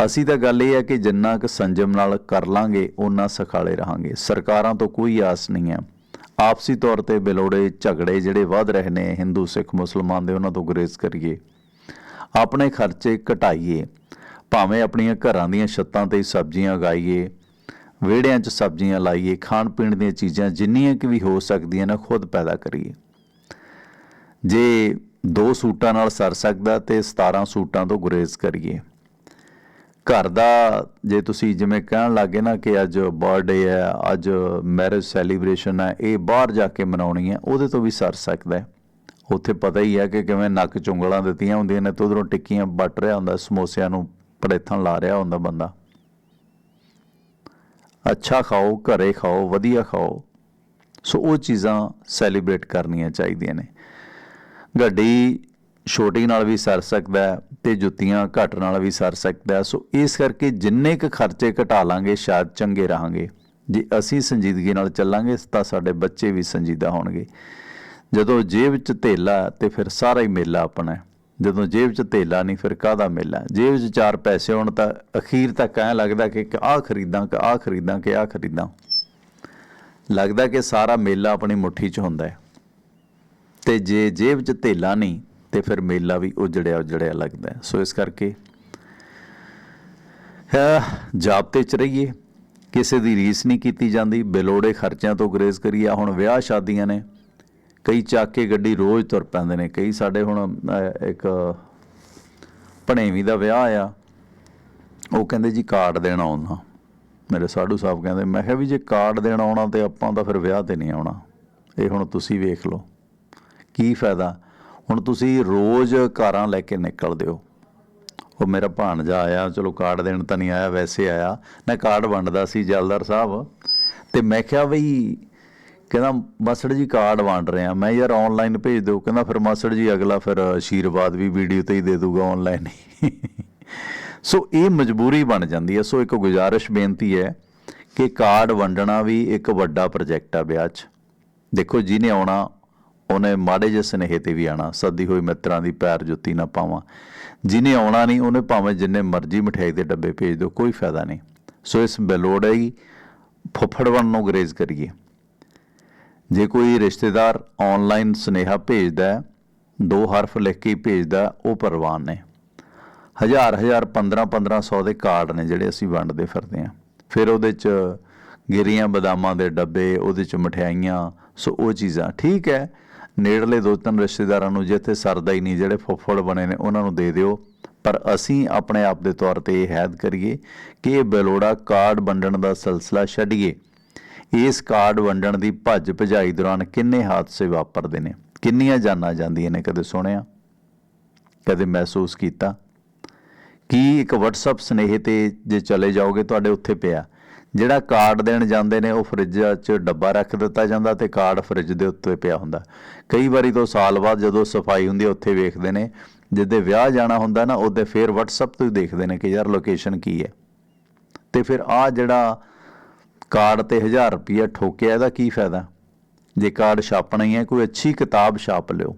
ਅਸੀਂ ਤਾਂ ਗੱਲ ਇਹ ਹੈ ਕਿ ਜਿੰਨਾ ਕੁ ਸੰਜਮ ਨਾਲ ਕਰ ਲਾਂਗੇ ਉਹਨਾਂ ਸਖਾਲੇ ਰਹਾਂਗੇ। ਸਰਕਾਰਾਂ ਤੋਂ ਕੋਈ ਆਸ ਨਹੀਂ ਹੈ। ਆਪਸੀ ਤੌਰ ਤੇ ਬਿਲੋੜੇ ਝਗੜੇ ਜਿਹੜੇ ਵੱਧ ਰਹੇ ਨੇ, ਹਿੰਦੂ, ਸਿੱਖ, ਮੁਸਲਮਾਨ ਦੇ, ਉਹਨਾਂ ਤੋਂ ਗੁਰੇਜ਼ ਕਰੀਏ। ਆਪਣੇ ਖਰਚੇ ਘਟਾਈਏ। ਭਾਵੇਂ ਆਪਣੀਆਂ ਘਰਾਂ ਦੀਆਂ ਛੱਤਾਂ ਤੇ ਸਬਜ਼ੀਆਂ ਉਗਾਈਏ। ਵਿਹੜਿਆਂ 'ਚ ਸਬਜ਼ੀਆਂ ਲਾਈਏ ਖਾਣ ਪੀਣ ਦੀਆਂ ਚੀਜ਼ਾਂ ਜਿੰਨੀਆਂ ਕਿ ਵੀ ਹੋ ਸਕਦੀਆਂ ਨੇ, ਖੁਦ ਪੈਦਾ ਕਰੀਏ। ਜੇ ਦੋ ਸੂਟਾਂ ਨਾਲ ਸਰ ਸਕਦਾ ਤੇ 17 ਸੂਟਾਂ ਤੋਂ ਗੁਰੇਜ਼ ਕਰੀਏ। ਘਰ ਦਾ, ਜੇ ਤੁਸੀਂ ਜਿਵੇਂ ਕਹਿਣ ਲੱਗੇ ਨਾ ਕਿ ਅੱਜ ਬਰਥਡੇ ਹੈ, ਅੱਜ ਮੈਰਿਜ ਸੈਲੀਬ੍ਰੇਸ਼ਨ ਹੈ, ਇਹ ਬਾਹਰ ਜਾ ਕੇ ਮਨਾਉਣੀ ਹੈ, ਉਹਦੇ ਤੋਂ ਵੀ ਸਰ ਸਕਦਾ ਉੱਥੇ ਪਤਾ ਹੀ ਹੈ ਕਿ ਕਿਵੇਂ ਨੱਕ ਚੁੰਗਲਾਂ ਦਿੱਤੀਆਂ ਹੁੰਦੀਆਂ ਨੇ ਤੇ ਉਧਰੋਂ ਟਿੱਕੀਆਂ ਵੱਟ ਰਿਹਾ ਹੁੰਦਾ, ਸਮੋਸਿਆਂ ਨੂੰ ਪੜੇਥਣ ਲਾ ਰਿਹਾ ਹੁੰਦਾ ਬੰਦਾ। ਅੱਛਾ ਖਾਓ, ਘਰੇ ਖਾਓ, ਵਧੀਆ ਖਾਓ। ਸੋ ਉਹ ਚੀਜ਼ਾਂ ਸੈਲੀਬ੍ਰੇਟ ਕਰਨੀਆਂ ਚਾਹੀਦੀਆਂ ਨੇ। ਗੱਡੀ ਛੋਟੀ ਨਾਲ ਵੀ ਸਰ ਸਕਦਾ ਹੈ ਤੇ ਜੁੱਤੀਆਂ ਘੱਟ ਨਾਲ ਵੀ ਸਰ ਸਕਦਾ ਸੋ ਇਸ ਕਰਕੇ ਜਿੰਨੇ ਕੁ ਖਰਚੇ ਘਟਾ ਲਾਂਗੇ, ਸ਼ਾਇਦ ਚੰਗੇ ਰਹਾਂਗੇ। ਜੇ ਅਸੀਂ ਸੰਜੀਦਗੀ ਨਾਲ ਚੱਲਾਂਗੇ, ਤਾਂ ਸਾਡੇ ਬੱਚੇ ਵੀ ਸੰਜੀਦਾ ਹੋਣਗੇ। ਜਦੋਂ ਜੇਬ ਵਿੱਚ ਧੇਲਾ ਤੇ ਫਿਰ ਸਾਰਾ ਹੀ ਮੇਲਾ ਆਪਣਾ ਜਦੋਂ ਜੇਬ 'ਚ ਧੇਲਾ ਨਹੀਂ, ਫਿਰ ਕਾਹਦਾ ਮੇਲਾ ਜੇਬ 'ਚ ਚਾਰ ਪੈਸੇ ਹੋਣ ਤਾਂ ਅਖੀਰ ਤੱਕ ਐਂ ਲੱਗਦਾ ਕਿ ਆਹ ਖਰੀਦਾਂ ਕਿ ਆਹ ਖਰੀਦਾਂ ਕਿ ਆਹ ਖਰੀਦਾਂ। ਲੱਗਦਾ ਕਿ ਸਾਰਾ ਮੇਲਾ ਆਪਣੀ ਮੁੱਠੀ 'ਚ ਹੁੰਦਾ ਹੈ। ਤੇ ਜੇ ਜੇਬ 'ਚ ਧੇਲਾ ਨਹੀਂ, ਤੇ ਫਿਰ ਮੇਲਾ ਵੀ ਉਜੜਿਆ ਉਜੜਿਆ ਲੱਗਦਾ ਸੋ ਇਸ ਕਰਕੇ ਹੈ ਜਾਬਤੇ 'ਚ ਰਹੀਏ। ਕਿਸੇ ਦੀ ਰੀਸ ਨਹੀਂ ਕੀਤੀ ਜਾਂਦੀ। ਬੇਲੋੜੇ ਖਰਚਿਆਂ ਤੋਂ ਗੁਰੇਜ਼ ਕਰੀਏ। ਹੁਣ ਵਿਆਹ ਸ਼ਾਦੀਆਂ ਨੇ। ਕਈ ਚੱਕ ਕੇ ਗੱਡੀ ਰੋਜ਼ ਤੁਰ ਪੈਂਦੇ ਨੇ, ਕਈ ਸਾਡੇ ਹੁਣ ਇੱਕ ਭਣੇਵੀਂ ਦਾ ਵਿਆਹ ਆ, ਉਹ ਕਹਿੰਦੇ ਜੀ ਕਾਰਡ ਦੇਣ ਆਉਣਾ ਮੇਰੇ ਸਾਧੂ ਸਾਹਿਬ ਕਹਿੰਦੇ, ਮੈਂ ਕਿਹਾ ਵੀ ਜੇ ਕਾਰਡ ਦੇਣ ਆਉਣਾ ਤੇ ਆਪਾਂ ਤਾਂ ਫਿਰ ਵਿਆਹ ਤੇ ਨਹੀਂ ਆਉਣਾ। ਇਹ ਹੁਣ ਤੁਸੀਂ ਵੇਖ ਲਓ। ਕੀ ਫਾਇਦਾ? ਹੁਣ ਤੁਸੀਂ ਰੋਜ਼ ਕਾਰਾਂ ਲੈ ਕੇ ਨਿਕਲਦੇ ਹੋ। ਉਹ ਮੇਰਾ ਭਾਣਜਾ ਆਇਆ, ਚਲੋ ਕਾਰਡ ਦੇਣ ਤਾਂ ਨਹੀਂ ਆਇਆ, ਵੈਸੇ ਆਇਆ। ਮੈਂ ਕਾਰਡ ਵੰਡਦਾ ਸੀ ਜਲਦਾਰ ਸਾਹਿਬ। ਤੇ ਮੈਂ ਕਿਹਾ ਬਈ ਕਹਿੰਦਾ, ਮਾਸੜ ਜੀ ਕਾਰਡ ਵੰਡ ਰਹੇ ਆ ਮੈਂ ਯਾਰ ਆਨਲਾਈਨ ਭੇਜ ਦਿਓ। ਕਹਿੰਦਾ, ਫਿਰ ਮਾਸੜ ਜੀ ਅਗਲਾ ਫਿਰ ਆਸ਼ੀਰਵਾਦ ਵੀ ਵੀਡੀਓ ਤੇ ਹੀ ਦੇ ਦੂਗਾ ਆਨਲਾਈਨ ਹੀ। ਸੋ ਇਹ ਮਜਬੂਰੀ ਬਣ ਜਾਂਦੀ ਹੈ। ਸੋ ਇੱਕ ਗੁਜ਼ਾਰਿਸ਼ ਬੇਨਤੀ ਹੈ ਕਿ ਕਾਰਡ ਵੰਡਣਾ ਵੀ ਇੱਕ ਵੱਡਾ ਪ੍ਰੋਜੈਕਟ ਆ ਵਿਆਹ 'ਚ। ਦੇਖੋ, ਜਿਹਨੇ ਆਉਣਾ, ਉਹਨੇ ਮਾੜੇ ਜਿਹੇ ਸੁਨੇਹੇ ਤੇ ਵੀ ਆਣਾ ਸੱਦੀ ਹੋਈ ਮਿੱਤਰਾਂ ਦੀ ਪੈਰ ਜੁੱਤੀ ਨਾ ਪਾਵਾਂ। ਜਿਹਨੇ ਆਉਣਾ ਨਹੀਂ, ਉਹਨੇ ਭਾਵੇਂ ਜਿੰਨੇ ਮਰਜ਼ੀ ਮਠਿਆਈ ਦੇ ਡੱਬੇ ਭੇਜ ਦਿਓ, ਕੋਈ ਫਾਇਦਾ ਨਹੀਂ। ਸੋ ਇਸ ਬੇਲੋੜੇ ਹੀ ਫੁੱਫੜ ਬਣਨ ਨੂੰ ਗਰੇਜ਼ ਕਰੀਏ। ਜੇ ਕੋਈ ਰਿਸ਼ਤੇਦਾਰ ਆਨਲਾਈਨ ਸੁਨੇਹਾ ਭੇਜਦਾ ਦੋ ਹਰਫ ਲਿਖ ਕੇ ਭੇਜਦਾ ਉਹ ਪਰਵਾਨ ਨੇ ਹਜ਼ਾਰ ਹਜ਼ਾਰ 15 1500 ਦੇ ਕਾਰਡ ਨੇ ਜਿਹੜੇ ਅਸੀਂ ਵੰਡਦੇ ਫਿਰਦੇ ਹਾਂ। ਫਿਰ ਉਹਦੇ ਚ ਗਿਰੀਆਂ ਬਦਾਮਾਂ ਦੇ ਡੱਬੇ, ਉਹਦੇ ਚ ਮਠਿਆਈਆਂ, ਸੋ ਉਹ ਚੀਜ਼ਾਂ। ਠੀਕ ਹੈ, ਨੇੜਲੇ ਦੋ ਤਿੰਨ ਰਿਸ਼ਤੇਦਾਰਾਂ ਨੂੰ ਜਿੱਥੇ ਸਰਦਾ ਹੀ ਨਹੀਂ, ਜਿਹੜੇ ਫੁੱਫੜ ਬਣੇ ਨੇ, ਉਹਨਾਂ ਨੂੰ ਦੇ ਦਿਓ। ਪਰ ਅਸੀਂ ਆਪਣੇ ਆਪ ਦੇ ਤੌਰ ਤੇ ਇਹ ਹੈਦ ਕਰੀਏ ਕਿ ਇਹ ਬਲੋੜਾ ਕਾਰਡ ਵੰਡਣ ਦਾ ਸਿਲਸਿਲਾ ਛੱਡੀਏ। ਇਸ ਕਾਰਡ ਵੰਡਣ ਦੀ ਭੱਜ ਭਜਾਈ ਦੌਰਾਨ ਕਿੰਨੇ ਹਾਦਸੇ ਵਾਪਰਦੇ ਨੇ? ਕਿੰਨੀਆਂ ਜਾਨਾਂ ਜਾਂਦੀਆਂ ਨੇ ਕਦੇ ਸੁਣਿਆ? ਕਦੇ ਮਹਿਸੂਸ ਕੀਤਾ? ਕੀ ਇੱਕ WhatsApp ਸੁਨੇਹੇ ਤੇ ਜੇ ਚਲੇ ਜਾਓਗੇ ਤੁਹਾਡੇ ਉੱਥੇ ਪਿਆ? ਜਿਹੜਾ ਕਾਰਡ ਦੇਣ ਜਾਂਦੇ ਨੇ ਉਹ ਫ੍ਰਿਜ 'ਚ ਡੱਬਾ ਰੱਖ ਦਿੱਤਾ ਜਾਂਦਾ ਤੇ ਕਾਰਡ ਫ੍ਰਿਜ ਦੇ ਉੱਤੇ ਪਿਆ ਹੁੰਦਾ। ਕਈ ਵਾਰੀ ਤੋਂ ਸਾਲ ਬਾਅਦ ਜਦੋਂ ਸਫ਼ਾਈ ਹੁੰਦੀ ਉੱਥੇ ਵੇਖਦੇ ਨੇ, ਜਿੱਦੇ ਵਿਆਹ ਜਾਣਾ ਹੁੰਦਾ ਨਾ, ਉਹਦੇ ਫੇਰ WhatsApp ਤੋਂ ਹੀ ਦੇਖਦੇ ਨੇ ਕਿ ਯਾਰ ਲੋਕੇਸ਼ਨ ਕੀ ਹੈ। ਤੇ ਫਿਰ ਆ ਜਿਹੜਾ ਕਾਰਡ ਤੇ 1000 ਰੁਪਏ ਠੋਕਿਆ, ਇਹਦਾ ਕੀ ਫਾਇਦਾ? ਜੇ ਕਾਰਡ ਛਾਪਣਾ ਹੀ ਹੈ, ਕੋਈ ਅੱਛੀ ਕਿਤਾਬ ਛਾਪ ਲਿਓ।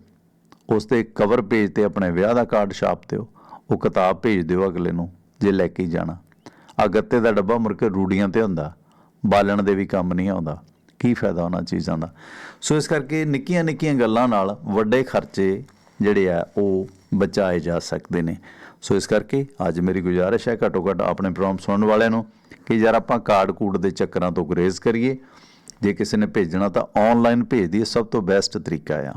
ਉਸ ਤੇ ਕਵਰ ਪੇਜ ਤੇ ਆਪਣੇ ਵਿਆਹ ਦਾ ਕਾਰਡ ਛਾਪ ਦਿਓ। ਉਹ ਕਿਤਾਬ ਭੇਜ ਦਿਓ ਅਗਲੇ ਨੂੰ, ਜੇ ਲੈ ਕੇ ਜਾਣਾ। ਆ ਗੱਤੇ ਦਾ ਡੱਬਾ ਮੁੜ ਕੇ ਰੂੜੀਆਂ ਤੇ ਹੁੰਦਾ। ਬਾਲਣ ਦੇ ਵੀ ਕੰਮ ਨਹੀਂ ਆਉਂਦਾ। ਕੀ ਫਾਇਦਾ ਉਹਨਾਂ ਚੀਜ਼ਾਂ ਦਾ? ਸੋ ਇਸ ਕਰਕੇ ਨਿੱਕੀਆਂ ਨਿੱਕੀਆਂ ਗੱਲਾਂ ਨਾਲ ਵੱਡੇ ਖਰਚੇ ਜਿਹੜੇ ਆ, ਉਹ ਬਚਾਏ ਜਾ ਸਕਦੇ ਨੇ। ਸੋ ਇਸ ਕਰਕੇ ਅੱਜ ਮੇਰੀ ਗੁਜ਼ਾਰਿਸ਼ ਹੈ, ਘੱਟੋ ਘੱਟ ਆਪਣੇ ਪ੍ਰੋਗਰਾਮ ਸੁਣਨ ਵਾਲਿਆਂ ਨੂੰ। ਕਿ ਯਾਰ ਆਪਾਂ ਕਾਰਡ ਕੂਡ ਦੇ ਚੱਕਰਾਂ ਤੋਂ ਗੁਰੇਜ਼ ਕਰੀਏ, ਜੇ ਕਿਸੇ ਨੇ ਭੇਜਣਾ ਤਾਂ ਆਨਲਾਈਨ ਭੇਜ ਦਈਏ, ਸਭ ਤੋਂ ਬੈਸਟ ਤਰੀਕਾ ਆ।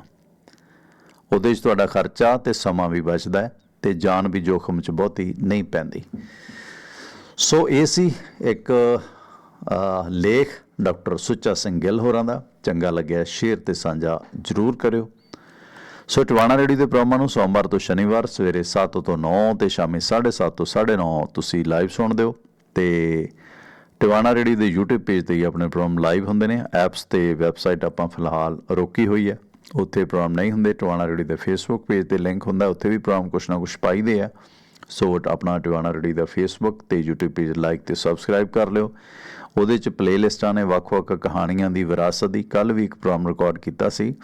ਉਹਦੇ 'ਚ ਤੁਹਾਡਾ ਖਰਚਾ ਤੇ ਸਮਾਂ ਵੀ ਬਚਦਾ ਹੈ ਤੇ ਜਾਨ ਵੀ ਜੋਖਮ 'ਚ ਬਹੁਤੀ ਨਹੀਂ ਪੈਂਦੀ। ਸੋ ਇਹ ਸੀ ਇੱਕ ਲੇਖ ਡਾਕਟਰ ਸੁੱਚਾ ਸਿੰਘ ਗਿੱਲ ਹੋਰਾਂ ਦਾ। ਚੰਗਾ ਲੱਗਿਆ ਸ਼ੇਅਰ ਤੇ ਸਾਂਝਾ ਜਰੂਰ ਕਰਿਓ। ਸੋ ਟਵਾਣਾ ਰੇਡੀ ਦੇ ਪ੍ਰੋਗਰਾਮਾਂ ਨੂੰ ਸੋਮਵਾਰ ਤੋਂ ਸ਼ਨੀਵਾਰ ਸਵੇਰੇ 7 ਤੋਂ 9 ਤੇ ਸ਼ਾਮੀ 7:30 ਤੋਂ 9:30 ਤੁਸੀਂ ਲਾਈਵ ਸੁਣਦੇ ਹੋ ਤੇ ਟਿਵਾਣਾ ਰੇੜੀ ਦੇ YouTube ਪੇਜ ਤੇ ਹੀ ਆਪਣੇ ਪ੍ਰੋਗਰਾਮ ਲਾਈਵ ਹੁੰਦੇ ਨੇ। ਐਪਸ ਤੇ ਵੈਬਸਾਈਟ ਆਪਾਂ ਫਿਲਹਾਲ ਰੋਕੀ ਹੋਈ ਹੈ। ਉੱਥੇ ਪ੍ਰੋਗਰਾਮ ਨਹੀਂ ਹੁੰਦੇ। ਟਿਵਾਣਾ ਰੇੜੀ ਦੇ ਫੇਸਬੁੱਕ ਪੇਜ ਤੇ ਲਿੰਕ ਹੁੰਦਾ। ਉੱਥੇ ਵੀ ਪ੍ਰੋਗਰਾਮ ਕੁਛ ਨਾ ਕੁਛ ਪਾਈਦੇ ਆ। ਸੋ ਆਪਣਾ ਟਿਵਾਣਾ ਰੇਡੀ ਦਾ ਫੇਸਬੁੱਕ ਤੇ YouTube ਪੇਜ ਲਾਈਕ ਤੇ ਸਬਸਕ੍ਰਾਈਬ ਕਰ ਲਿਓ। ਉਹਦੇ ਚ ਪਲੇਲਿਸਟਾਂ ਨੇ ਵੱਖ-ਵੱਖ ਕਹਾਣੀਆਂ ਦੀ ਵਿਰਾਸਤ ਦੀ। ਕੱਲ ਵੀ ਇੱਕ ਪ੍ਰੋਗਰਾਮ ਰਿਕਾਰਡ ਕੀਤਾ ਸੀ।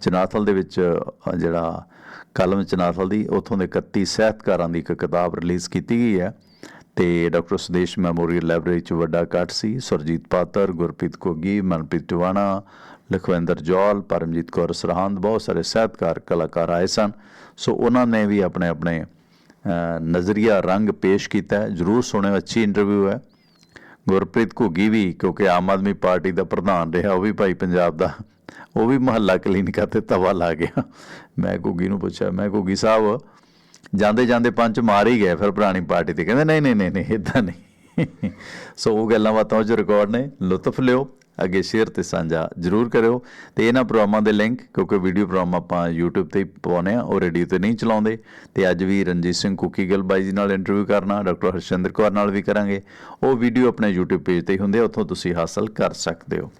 ਚਨਾਥਲ ਦੇ ਵਿੱਚ ਜਿਹੜਾ ਕਲਮ ਚਨਾਥਲ ਦੀ, ਉਥੋਂ ਦੇ 31 ਸਾਹਿਤਕਾਰਾਂ ਦੀ ਇੱਕ ਕਿਤਾਬ ਰਿਲੀਜ਼ ਕੀਤੀ ਗਈ ਹੈ। ਤੇ ਡਾਕਟਰ ਸੁਦੇਸ਼ ਮੈਮੋਰੀਅਲ ਲਾਇਬ੍ਰੇਰੀ ਚ ਵੱਡਾ ਕੱਟ ਸੀ। ਸੁਰਜੀਤ ਪਾਤਰ, ਗੁਰਪ੍ਰੀਤ ਕੋਗੀ ਮਨਪ੍ਰੀਤ ਟਿਵਾਣਾ, ਲਖਵਿੰਦਰ ਜੌਲ, ਪਰਮਜੀਤ ਕੌਰ ਸਰਹੰਦ, ਬਹੁਤ ਸਾਰੇ ਸਾਹਿਤਕਾਰ, ਕਲਾਕਾਰ ਆਏ ਸਨ। ਸੋ ਉਹਨਾਂ ਨੇ ਵੀ ਆਪਣੇ ਆਪਣੇ ਨਜ਼ਰੀਆ, ਰੰਗ ਪੇਸ਼ ਕੀਤਾ ਜਰੂਰ ਸੁਣਿਓ, ਅੱਛੀ ਇੰਟਰਵਿਊ ਹੈ। ਗੁਰਪ੍ਰੀਤ ਘੁੱਗੀ ਵੀ, ਕਿਉਂਕਿ ਆਮ ਆਦਮੀ ਪਾਰਟੀ ਦਾ ਪ੍ਰਧਾਨ ਰਿਹਾ, ਉਹ ਵੀ ਭਾਈ ਪੰਜਾਬ ਦਾ। ਉਹ ਵੀ ਮਹੱਲਾ ਕਲੀਨਿਕਾਂ ਤੇ ਤਵਾ ਲਾ ਗਿਆ। ਮੈਂ ਘੁੱਗੀ ਨੂੰ ਪੁੱਛਿਆ, ਮੈਂ ਘੁੱਗੀ ਸਾਹਿਬ ਜਾਂਦੇ ਜਾਂਦੇ ਪੰਜ ਮਾਰ ਹੀ ਗਏ ਫਿਰ ਪੁਰਾਣੀ ਪਾਰਟੀ ਤੇ। ਕਹਿੰਦੇ ਨਹੀਂ ਨਹੀਂ ਨਹੀਂ ਨਹੀਂ ਇਦਾਂ ਨਹੀਂ। ਸੋ ਉਹ ਗੱਲਾਂ ਬਾਤਾਂ ਉਹ 'ਚ ਰਿਕਾਰਡ ਨੇ। ਲੁਤਫ ਲਿਓ, ਅੱਗੇ ਸ਼ੇਅਰ ਤੇ ਸਾਂਝਾ ਜਰੂਰ ਕਰਿਓ। ਤੇ ਇਹਨਾਂ ਪ੍ਰੋਗਰਾਮਾਂ ਦੇ ਲਿੰਕ ਕਿਉਂਕਿ ਵੀਡੀਓ ਪ੍ਰੋਗਰਾਮ ਆਪਾਂ YouTube ਤੇ ਹੀ ਪਾਉਨੇ ਆ ਉਹ ਰੇਡੀਓ ਤੇ ਨਹੀਂ ਚਲਾਉਂਦੇ। ਤੇ ਅੱਜ ਵੀ ਰਣਜੀਤ ਸਿੰਘ ਕੁੱਕੀ ਗਿੱਲ ਬਾਈ ਜੀ ਨਾਲ ਇੰਟਰਵਿਊ ਕਰਨਾ ਡਾਕਟਰ ਹਰਸ਼ਿੰਦਰ ਕੌਰ ਨਾਲ ਵੀ ਕਰਾਂਗੇ। ਉਹ ਵੀਡੀਓ ਆਪਣੇ YouTube ਪੇਜ ਤੇ ਹੀ ਹੁੰਦੇ ਆ, ਉੱਥੋਂ ਤੁਸੀਂ ਹਾਸਲ ਕਰ ਸਕਦੇ ਹੋ।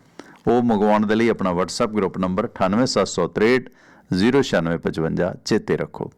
ਉਹ ਮੰਗਵਾਉਣ ਦੇ ਲਈ ਆਪਣਾ WhatsApp ਗਰੁੱਪ ਨੰਬਰ 98763 09655 ਚੇਤੇ ਰੱਖੋ।